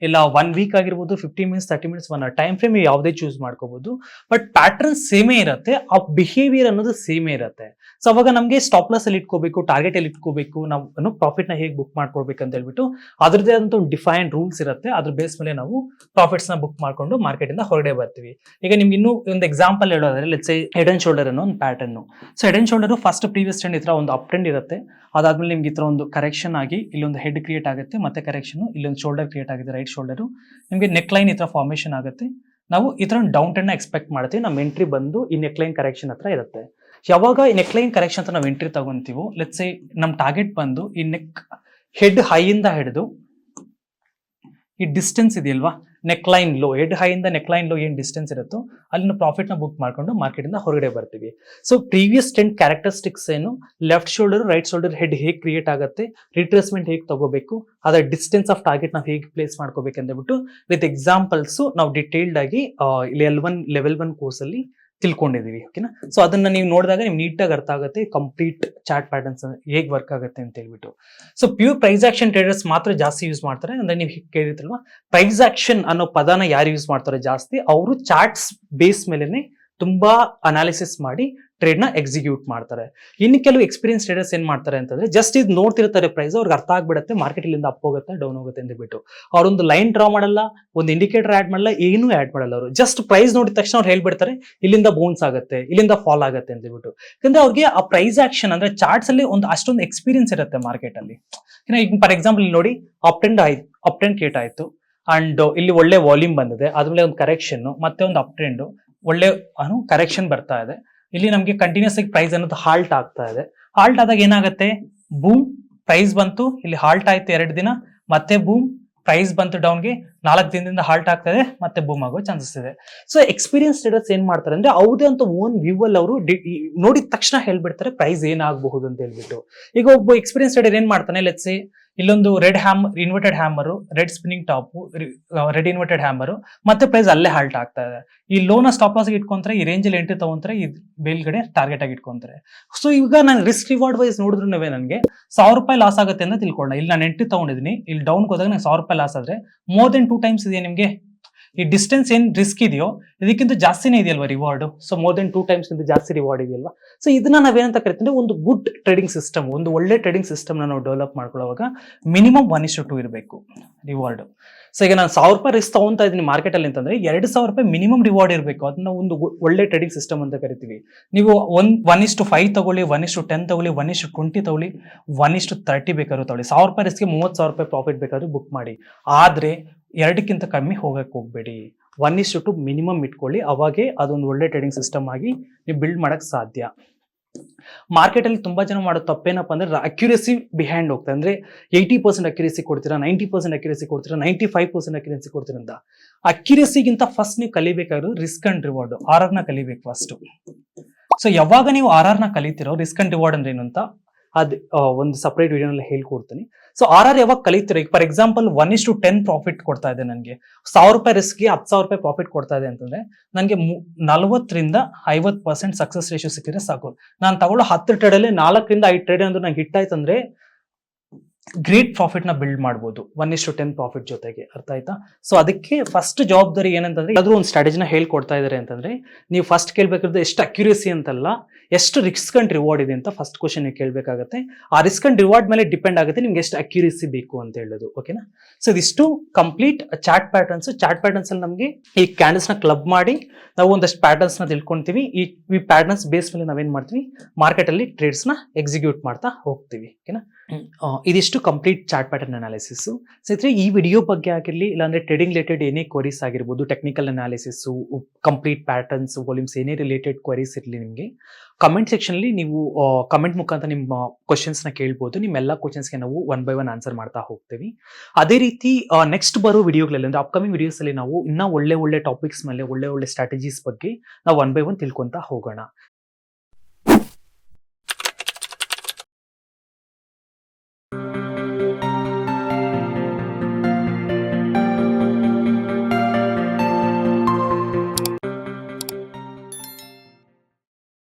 [SPEAKER 1] ಇಲ್ಲ ಒನ್ ವೀಕ್ ಆಗಿರ್ಬೋದು fifty minutes thirty minutes one time frame ಯಾವುದೇ ಚೂಸ್ ಮಾಡ್ಕೋಬಹುದು ಬಟ್ ಪ್ಯಾಟರ್ನ್ ಸೇಮೇ ಇರುತ್ತೆ, ಆ ಬಿಹೇವಿಯರ್ ಅನ್ನೋದು ಸೇಮೇ ಇರುತ್ತೆ. ಸೊ ಅವಾಗ ನಮಗೆ ಸ್ಟಾಪ್ ಲಾಸ್ ಅಲ್ಲಿ ಇಟ್ಕೋಬೇಕು ಟಾರ್ಗೆಟ್ ಅಲ್ಲಿ ಇಟ್ಕೋಬೇಕು, ನಾವು ಪ್ರಾಫಿಟ್ನ ಹೇಗೆ ಬುಕ್ ಮಾಡ್ಕೊಳ್ಬೇಕು ಅಂತ ಹೇಳ್ಬಿಟ್ಟು ಅದ್ರದ್ದೇ ಆದಂತ ಒಂದು ಡಿಫೈನ್ ರೂಲ್ಸ್ ಇರುತ್ತೆ. ಅದ್ರ ಬೇಸ್ ಮೇಲೆ ನಾವು ಪ್ರಾಫಿಟ್ಸ್ನ ಬುಕ್ ಮಾಡ್ಕೊಂಡು ಮಾರ್ಕೆಟ್ ಇಂದ ಹೊರಗಡೆ ಬರ್ತೀವಿ. ಈಗ ನಿಮ್ಗೆ ಇನ್ನೂ ಒಂದು ಎಕ್ಸಾಂಪಲ್ ಹೇಳೋದಾದ್ರೆ ಲೆಟ್ಸ್ ಹೆಡ್ ಅಂಡ್ ಶೋಲ್ಡರ್ ಅನ್ನೋ ಒಂದು pattern so head and shoulder first previous trend ಈ ತರ ಒಂದು ಅಪ್ ಟ್ರೆಂಡ್ ಇರುತ್ತೆ. ಅದಾದ್ಮೇಲೆ ನಿಮ್ಗೆ ಇತರ ತರ ಒಂದು ಕರೆಕ್ಷನ್ ಆಗಿ ಇಲ್ಲೊಂದು ಹೆಡ್ ಕ್ರಿಯೇಟ್ ಆಗುತ್ತೆ, ಮತ್ತೆ ಕರೆಕ್ಷನ್ ಇಲ್ಲೊಂದು ಶೋಲ್ಡರ್ ಕ್ರಿಯೇಟ್ ಆಗಿದೆ ರೈಟ್ ಶೋಲ್ಡರ್ ನಿಮಗೆ ನೆಕ್ ಲೈನ್ ಇತರ ತರ ಫಾರ್ಮೇಶನ್ ಆಗುತ್ತೆ. ನಾವು ಈ ಥರ ಡೌನ್ ಟ್ರೆಂಡ್ನ ಎಕ್ಸ್ಪೆಕ್ಟ್ ಮಾಡ್ತೀವಿ. ನಮ್ಮ ಎಂಟ್ರಿ ಬಂದು ಈ ನೆಕ್ ಲೈನ್ ಕರೆಕ್ಷನ್ ಹತ್ರ ಇರುತ್ತೆ. ಯಾವಾಗ ಈ ನೆಕ್ ಲೈನ್ ಕರೆಕ್ಷನ್ ಅಂತ ನಾವು ಎಂಟ್ರಿ ತಗೊಂತೀವೋ ಲೆಟ್ಸ್ ಸೇ ನಮ್ಮ ಟಾರ್ಗೆಟ್ ಬಂದು ಈ ನೆಕ್ ಹೆಡ್ ಹೈಯಿಂದ ಹಿಡಿದು ಈ ಡಿಸ್ಟೆನ್ಸ್ ಇದೆಯಲ್ವಾ? Neck line low head high ಇಂದ ನೆಕ್ ಲೈನ್ ಲೋ ಏನ್ ಡಿಸ್ಟೆನ್ಸ್ ಇರುತ್ತೋ, ಅಲ್ಲಿನ ಪ್ರಾಫಿಟ್ನ ಬುಕ್ ಮಾಡ್ಕೊಂಡು ಮಾರ್ಕೆಟ್ ಇಂದ ಹೊರಗಡೆ ಬರ್ತೀವಿ. ಸೊ ಪ್ರೀವಿಯಸ್ ಟೆಂಟ್ ಕ್ಯಾರೆಕ್ಟರಿಸ್ಟಿಕ್ಸ್ ಏನು? Left shoulder right shoulder head ಹೇಗೆ ಕ್ರಿಯೇಟ್ ಆಗುತ್ತೆ? ರಿಟ್ರೆಸ್ಮೆಂಟ್ ಹೇಗೆ ತಗೋಬೇಕು? ಅದರ ಡಿಸ್ಟೆನ್ಸ್ ಆಫ್ ಟಾರ್ಗೆಟ್ ನಾವು ಹೇಗೆ ಪ್ಲೇಸ್ ಮಾಡ್ಕೋಬೇಕು ಅಂದ್ಬಿಟ್ಟು ವಿತ್ ಎಕ್ಸಾಂಪಲ್ಸು ನಾವು ಡಿಟೇಲ್ಡ್ ಆಗಿ ಇಲ್ಲಿ L one level one course ಅಲ್ಲಿ ತಿಳ್ಕೊಂಡಿದೀವಿ ಓಕೆನಾ ಸೊ ಅದನ್ನ ನೀವು ನೋಡಿದಾಗ ನಿಮ್ಗೆ ನೀಟಾಗಿ ಅರ್ಥ ಆಗುತ್ತೆ ಕಂಪ್ಲೀಟ್ ಚಾರ್ಟ್ ಪ್ಯಾಟರ್ನ್ಸ್ ಹೇಗೆ ವರ್ಕ್ ಆಗುತ್ತೆ ಅಂತ ಹೇಳ್ಬಿಟ್ಟು. So pure price action traders ಮಾತ್ರ ಜಾಸ್ತಿ ಯೂಸ್ ಮಾಡ್ತಾರೆ, ಅಂದ್ರೆ ನೀವು ಕೇಳಿದ್ರಲ್ವಾ? ಪ್ರೈಸ್ ಆಕ್ಷನ್ ಅನ್ನೋ ಪದನ ಯಾರು ಯೂಸ್ ಮಾಡ್ತಾರೆ ಜಾಸ್ತಿ? ಅವರು ಚಾರ್ಟ್ಸ್ ಬೇಸ್ ಮೇಲೆನೆ ತುಂಬಾ ಅನಾಲಿಸಿಸ್ ಮಾಡಿ ಟ್ರೇಡ್ನ ಎಕ್ಸಿಕ್ಯೂಟ್ ಮಾಡ್ತಾರೆ. ಇನ್ನು ಕೆಲವು ಎಕ್ಸ್ಪೀರಿಯನ್ಸ್ ಟ್ರೇಡರ್ಸ್ ಏನ್ ಮಾಡ್ತಾರೆ ಅಂತಂದ್ರೆ ಜಸ್ಟ್ ಇದು ನೋಡ್ತಿರ್ತಾರೆ ಪ್ರೈಸ್ ಅವ್ರಿಗೆ ಅರ್ಥ ಆಗ್ಬಿಡುತ್ತೆ ಮಾರ್ಕೆಟ್ ಇಲ್ಲಿಂದ ಅಪ್ ಹೋಗುತ್ತೆ ಡೌನ್ ಹೋಗುತ್ತೆ ಅಂತ ಬಿಟ್ಟು ಅವ್ರೊಂದು ಲೈನ್ ಡ್ರಾ ಮಾಡಲ್ಲ, ಒಂದು ಇಂಡಿಕೇಟರ್ ಆಡ್ ಮಾಡಲ್ಲ, ಏನೂ ಆಡ್ ಮಾಡಲ್ಲ ಅವರು. ಜಸ್ಟ್ ಪ್ರೈಸ್ ನೋಡಿದ ತಕ್ಷಣ ಅವ್ರು ಹೇಳ್ಬಿಡ್ತಾರೆ, ಇಲ್ಲಿಂದ ಬೋನ್ಸ್ ಆಗುತ್ತೆ, ಇಲ್ಲಿಂದ ಫಾಲ್ ಆಗುತ್ತೆ ಅಂತ ಬಿಟ್ಟು ಯಾಕಂದ್ರೆ ಅವ್ರಿಗೆ ಆ ಪ್ರೈಸ್ ಆಕ್ಷನ್ ಅಂದ್ರೆ ಚಾರ್ಟ್ಸ್ ಅಲ್ಲಿ ಒಂದು ಅಷ್ಟೊಂದು ಎಕ್ಸ್ಪೀರಿಯನ್ಸ್ ಇರುತ್ತೆ ಮಾರ್ಕೆಟ್ ಅಲ್ಲಿ. ಈಗ ಫಾರ್ ಎಕ್ಸಾಂಪಲ್ ನೋಡಿ ಅಪ್ ಟ್ರೆಂಡ್ ಆಯ್ತು ಅಪ್ ಟ್ರೆಂಡ್ ಕೇಟ್ ಆಯ್ತು. ಅಂಡ್ ಇಲ್ಲಿ ಒಳ್ಳೆ ವಾಲ್ಯೂಮ್ ಬಂದಿದೆ ಆದ್ಮೇಲೆ ಒಂದು ಕರೆಕ್ಷನ್ ಮತ್ತೆ ಒಂದು ಅಪ್ ಟ್ರೆಂಡ್ ಒಳ್ಳೆ ಕರೆಕ್ಷನ್ ಬರ್ತಾ ಇದೆ. ಇಲ್ಲಿ ನಮಗೆ ಕಂಟಿನ್ಯೂಸ್ ಆಗಿ ಪ್ರೈಸ್ ಅನ್ನೋದು ಹಾಲ್ಟ್ ಆಗ್ತಾ ಇದೆ. ಹಾಲ್ಟ್ ಆದಾಗ ಏನಾಗುತ್ತೆ? ಬೂಮ್ ಪ್ರೈಸ್ ಬಂತು, ಇಲ್ಲಿ ಹಾಲ್ಟ್ ಆಯ್ತು ಎರಡು ದಿನ, ಮತ್ತೆ ಬೂಮ್ ಪ್ರೈಸ್ ಬಂತು ಡೌನ್ಗೆ ನಾಲ್ಕು ದಿನದಿಂದ ಹಾಲ್ಟ್ ಆಗ್ತದೆ ಮತ್ತೆ ಬೂಮ್ ಆಗೋ ಚಾನ್ಸಸ್ ಇದೆ. ಸೊ ಎಕ್ಸ್ಪೀರಿಯನ್ಸ್ ಟ್ರೇಡರ್ಸ್ ಏನ್ ಮಾಡ್ತಾರೆ ಅಂದ್ರೆ ಅವ್ರದೇ ಅಂತ ಓನ್ ವ್ಯೂ ಅಲ್ಲಿ ಅವರು ನೋಡಿದ ತಕ್ಷಣ ಹೇಳ್ಬಿಡ್ತಾರೆ ಪ್ರೈಸ್ ಏನಾಗಬಹುದು ಅಂತ ಹೇಳ್ಬಿಟ್ಟು. ಈಗ ಒಬ್ಬ ಎಕ್ಸ್ಪೀರಿಯನ್ಸ್ ಟ್ರೇಡರ್ ಏನ್ ಮಾಡ್ತಾನೆ ಲೆಟ್ಸ್ ಇಲ್ಲೊಂದು red ham inverted hammer red spinning top red inverted hammer ಮತ್ತೆ ಪ್ರೈಸ್ ಅಲ್ಲೇ ಹಾಲ್ಟ್ ಆಗ್ತಾ ಇದೆ. ಈ ಲೋನ ಸ್ಟಾಪ್ ಲಾಸ್ ಇಟ್ಕೊಂತಾರೆ ಈ ರೇಂಜ್ ಅಲ್ಲಿ ಎಂಟ್ರಿ ತಗೊಂತಾರೆ ಈ ಮೇಲ್ಗಡೆ ಟಾರ್ಗೆಟ್ ಆಗಿ ಇಟ್ಕೊಂತಾರೆ ಸೊ ಈಗ ನಾನು ರಿಸ್ಕ್ ರಿವಾರ್ಡ್ ವೈಸ್ ನೋಡಿದ್ರು ನನಗೆ ಸಾವಿರ ರೂಪಾಯಿ ಲಾಸ್ ಆಗುತ್ತೆ ಅಂತ ತಿಳ್ಕೊಳ್ಳೋಣ. ಇಲ್ಲಿ ನಾನು ಎಂಟ್ರಿ ತಗೊಂಡಿದ್ದೀನಿ, ಇಲ್ಲಿ ಡೌನ್ ಹೋದಾಗ ನಂಗೆ ಸಾವಿರ ರೂಪಾಯಿ ಲಾಸ್ ಆದ್ರೆ ಮೋರ್ ದೆನ್ ಟೂ ಟೈಮ್ಸ್ ಇದೆಯಾ ನಿಮಗೆ? ಈ ಡಿಸ್ಟೆನ್ಸ್ ಏನು ರಿಸ್ಕ್ ಇದೆಯೋ, ಇದಕ್ಕಿಂತ ಜಾಸ್ತಿನೇ ಇದೆಯಲ್ವಾ reward so more than two times ಇಂದ ಜಾಸ್ತಿ ರಿವಾರ್ಡ್ ಇದೆಯಲ್ವಾ? ಸೊ ಇದನ್ನ ನಾವೇನಂತ ಕರಿತೀವಿ ಒಂದು ಗುಡ್ ಟ್ರೇಡಿಂಗ್ ಸಿಸ್ಟಮ್ ಒಂದು ಒಳ್ಳೆ ಟ್ರೇಡಿಂಗ್ ಸಿಸ್ಟಮ್ ನಾವು ಡೆವಲಪ್ ಮಾಡ್ಕೊಳ್ಳುವಾಗ ಮಿನಿಮಮ್ ಒನ್ ಇಷ್ಟು ಟೂ ಇರಬೇಕು ರಿವಾರ್ಡ್ ಸೊ ಈಗ ನಾನು ಸಾವಿರ ರೂಪಾಯಿ ರಿಸ್ಕ್ ತಗೊಂತಾ ಇದ್ದೀನಿ ಮಾರ್ಕೆಟ್ ಅಲ್ಲಿ ಅಂತಂದ್ರೆ, ಎರಡು ಸಾವಿರ ರೂಪಾಯಿ ಮಿನಿಮಮ್ ರಿವಾರ್ಡ್ ಇರಬೇಕು. ಅದನ್ನ ಒಂದು ಒಳ್ಳೆ ಟ್ರೇಡಿಂಗ್ ಸಿಸ್ಟಮ್ ಅಂತ ಕರಿತೀವಿ. ನೀವು ಒನ್ ಒನ್ ಇಷ್ಟು ಫೈವ್ ತಗೊಳ್ಳಿ ಒನ್ ಇಷ್ಟು ಟೆನ್ ತಗೊಳ್ಳಿ ಒನ್ ಇಷ್ಟು ಟ್ವೆಂಟಿ ತಗೊಳ್ಳಿ ಒನ್ ಇಷ್ಟು ತರ್ಟಿ ಬೇಕಾದ್ರೂ ತಗೊಳ್ಳಿ. ಸಾವಿರ ರೂಪಾಯಿ ರಿಸ್ಗೆ ಮೂವತ್ತು ಸಾವಿರ ರೂಪಾಯಿ ಪ್ರಾಫಿಟ್ ಬೇಕಾದ್ರೂ ಬುಕ್ ಮಾಡಿ. ಆದ್ರೆ ಎರಡಕ್ಕಿಂತ ಕಮ್ಮಿ ಹೋಗಕ್ಕೆ ಹೋಗ್ಬೇಡಿ. ಒನ್ ಇಸ್ ಟು ಮಿನಿಮಮ್ ಇಟ್ಕೊಳ್ಳಿ. ಅವಾಗೇ ಅದೊಂದು ಒಳ್ಳೆ ಟ್ರೇಡಿಂಗ್ ಸಿಸ್ಟಮ್ ಆಗಿ ನೀವು ಬಿಲ್ಡ್ ಮಾಡೋಕ್ಕೆ ಸಾಧ್ಯ. ಮಾರ್ಕೆಟಲ್ಲಿ ತುಂಬ ಜನ ಮಾಡೋ ತಪ್ಪೇನಪ್ಪ ಅಂದ್ರೆ ಅಕ್ಯುರೇಸಿ ಬಿಹೈಂಡ್ ಹೋಗ್ತಾರೆ ಅಂದ್ರೆ ಏಯ್ಟಿ ಪರ್ಸೆಂಟ್ ಅಕ್ಯುರೇಸಿ ಕೊಡ್ತೀರಾ ನೈಂಟಿ ಪರ್ಸೆಂಟ್ ಅಕ್ಯುರೇಸಿ ಕೊಡ್ತೀರಾ ನೈಂಟಿ ಫೈವ್ ಪರ್ಸೆಂಟ್ ಅಕ್ಯುರೇಸಿ ಕೊಡ್ತೀರಂತ ಅಕ್ಯುರಸಿಗಿಂತ ಫಸ್ಟ್ ನೀವು ಕಲಿಬೇಕಾಗಿರೋದು ರಿಸ್ಕ್ ಅಂಡ್ ರಿವಾರ್ಡ್ ಆರ್ನ ಕಲಿಬೇಕು ಫಸ್ಟ್ ಸೊ ಯಾವಾಗ ನೀವು ಆರ್ ಆರ್ನ ಕಲಿತಿರೋ ರಿಸ್ಕ್ ಅಂಡ್ ರಿವಾರ್ಡ್ ಅಂದ್ರೆ ಏನು ಅಂತ? ಅದ್ ಒಂದು ಸೆಪರೇಟ್ ವಿಡಿಯೋನಲ್ಲಿ ಹೇಳ್ಕೊಡ್ತೀನಿ. ಸೊ ಆರ್ ಆರ್ ಯಾವಾಗ ಕಲಿತೀರೋ, ಈಗ for example one is to ten profit ಕೊಡ್ತಾ ಇದೆ ನನಗೆ. ಸಾವಿರ ರೂಪಾಯಿ ರಿಸ್ಕ್ಗೆ ಹತ್ತು ಸಾವಿರ ರೂಪಾಯಿ ಪ್ರಾಫಿಟ್ ಕೊಡ್ತಾ ಇದೆ ಅಂತಂದ್ರೆ ನನಗೆ ನಲವತ್ತರಿಂದ ಐವತ್ತು ಪರ್ಸೆಂಟ್ ಸಕ್ಸಸ್ ರೇಷಿಯೋ ಸಿಕ್ಕಿದ್ರೆ ಸಾಕು. ನಾನು ತಗೊಳ್ಳೋ ಹತ್ತು ಟ್ರೇಡ್ ಅಲ್ಲಿ ನಾಲ್ಕರಿಂದ ಐದು ಟ್ರೇಡ್ ಅಂದ್ರೆ ನಂಗೆ ಹಿಟ್ ಆಯ್ತು ಅಂದ್ರೆ ಗ್ರೇಟ್ ಪ್ರಾಫಿಟ್ನ ಬಿಲ್ಡ್ ಮಾಡ್ಬೋದು. One is to ten profit ಜೊತೆಗೆ. ಅರ್ಥ ಆಯ್ತಾ? ಸೊ ಅದಕ್ಕೆ ಫಸ್ಟ್ ಜವಾಬ್ದಾರಿ ಏನಂತಂದ್ರೆ ಯಾವ್ದಾದ್ರು ಒಂದು ಸ್ಟ್ರಾಟಜಿನ ಹೇಳ್ಕೊಡ್ತಾ ಇದಾರೆ ಅಂತಂದ್ರೆ, ನೀವು ಫಸ್ಟ್ ಕೇಳ್ಬೇಕಿರೋದು ಎಷ್ಟು ಅಕ್ಯುರೇಸಿ ಅಂತಲ್ಲ, ಎಷ್ಟು ರಿಸ್ಕ್ ಅಂಡ್ ರಿವಾರ್ಡ್ ಇದೆ ಅಂತ ಫಸ್ಟ್ ಕ್ವಶನ್ ನೀವು ಕೇಳಬೇಕಾಗುತ್ತೆ. ಆ ರಿಸ್ಕ್ ಅಂಡ್ ರಿವಾರ್ಡ್ ಮೇಲೆ ಡಿಪೆಂಡ್ ಆಗುತ್ತೆ ನಿಮ್ಗೆ ಎಷ್ಟು ಅಕ್ಯುರೇಸಿ ಬೇಕು ಅಂತ ಹೇಳೋದು ಓಕೆನಾ ಸೊ ಇದಿಷ್ಟು complete chart patterns chart patterns ಅಲ್ಲಿ ನಮಗೆ ಈ ಕ್ಯಾಂಡಲ್ಸ್ನ ಕ್ಲಬ್ ಮಾಡಿ, ನಾವು ಒಂದಷ್ಟು ಪ್ಯಾಟರ್ನ್ಸ್ನ ತಿಳ್ಕೊಂತೀವಿ. ಈ ಪ್ಯಾಟರ್ನ್ಸ್ ಬೇಸ್ ಮೇಲೆ ನಾವೇನ್ ಮಾಡ್ತೀವಿ? ಮಾರ್ಕೆಟ್ ಅಲ್ಲಿ ಟ್ರೇಡ್ಸ್ನ ಎಕ್ಸಿಕ್ಯೂಟ್ ಮಾಡ್ತಾ ಹೋಗ್ತೀವಿ ಓಕೆನಾ ಇದಿಷ್ಟು ಕಂಪ್ಲೀಟ್ ಚಾರ್ಟ್ ಪ್ಯಾಟರ್ನ್ ಅನಾಲಿಸಿಸ್ ಸ್ನೇಹಿತರೆ, ಈ ವಿಡಿಯೋ ಬಗ್ಗೆ ಆಗಿರಲಿ, ಇಲ್ಲಾಂದ್ರೆ ಟ್ರೇಡಿಂಗ್ ರಿಲೇಟೆಡ್ ಏನೇ ಕ್ವರೀಸ್ ಆಗಿರ್ಬೋದು technical analysis complete patterns volumes ಏನೇ ರಿಲೇಟೆಡ್ ಕ್ವರೀಸ್ ಇರಲಿ ನಿಮಗೆ ಕಮೆಂಟ್ ಅಲ್ಲಿ ನೀವು ಕಮೆಂಟ್ ಮುಖಾಂತರ ನಿಮ್ಮ ಕ್ವಶನ್ಸ್ನ ಕೇಳ್ಬೋದು. ನಿಮ್ಮ ಎಲ್ಲ ಕ್ವಶನ್ಸ್ಗೆ ನಾವು ಒನ್ ಬೈ ಒನ್ ಆನ್ಸರ್ ಮಾಡ್ತಾ ಹೋಗ್ತೀವಿ. ಅದೇ ರೀತಿ ನೆಕ್ಸ್ಟ್ ಬರೋ ವಿಡಿಯೋಗಳಲ್ಲಿ ಅಂದ್ರೆ ಅಪ್ಕಮಿಂಗ್ ವಿಡಿಯೋಸಲ್ಲಿ ನಾವು ಇನ್ನೂ ಒಳ್ಳೆ ಒಳ್ಳೆ ಟಾಪಿಕ್ಸ್ ಮೇಲೆ ಒಳ್ಳೆ ಒಳ್ಳೆ ಸ್ಟ್ರಾಟಜೀಸ್ ಬಗ್ಗೆ ನಾವು ಒನ್ ಬೈ ಒನ್ ತಿಳ್ಕೊತಾ ಹೋಗೋಣ.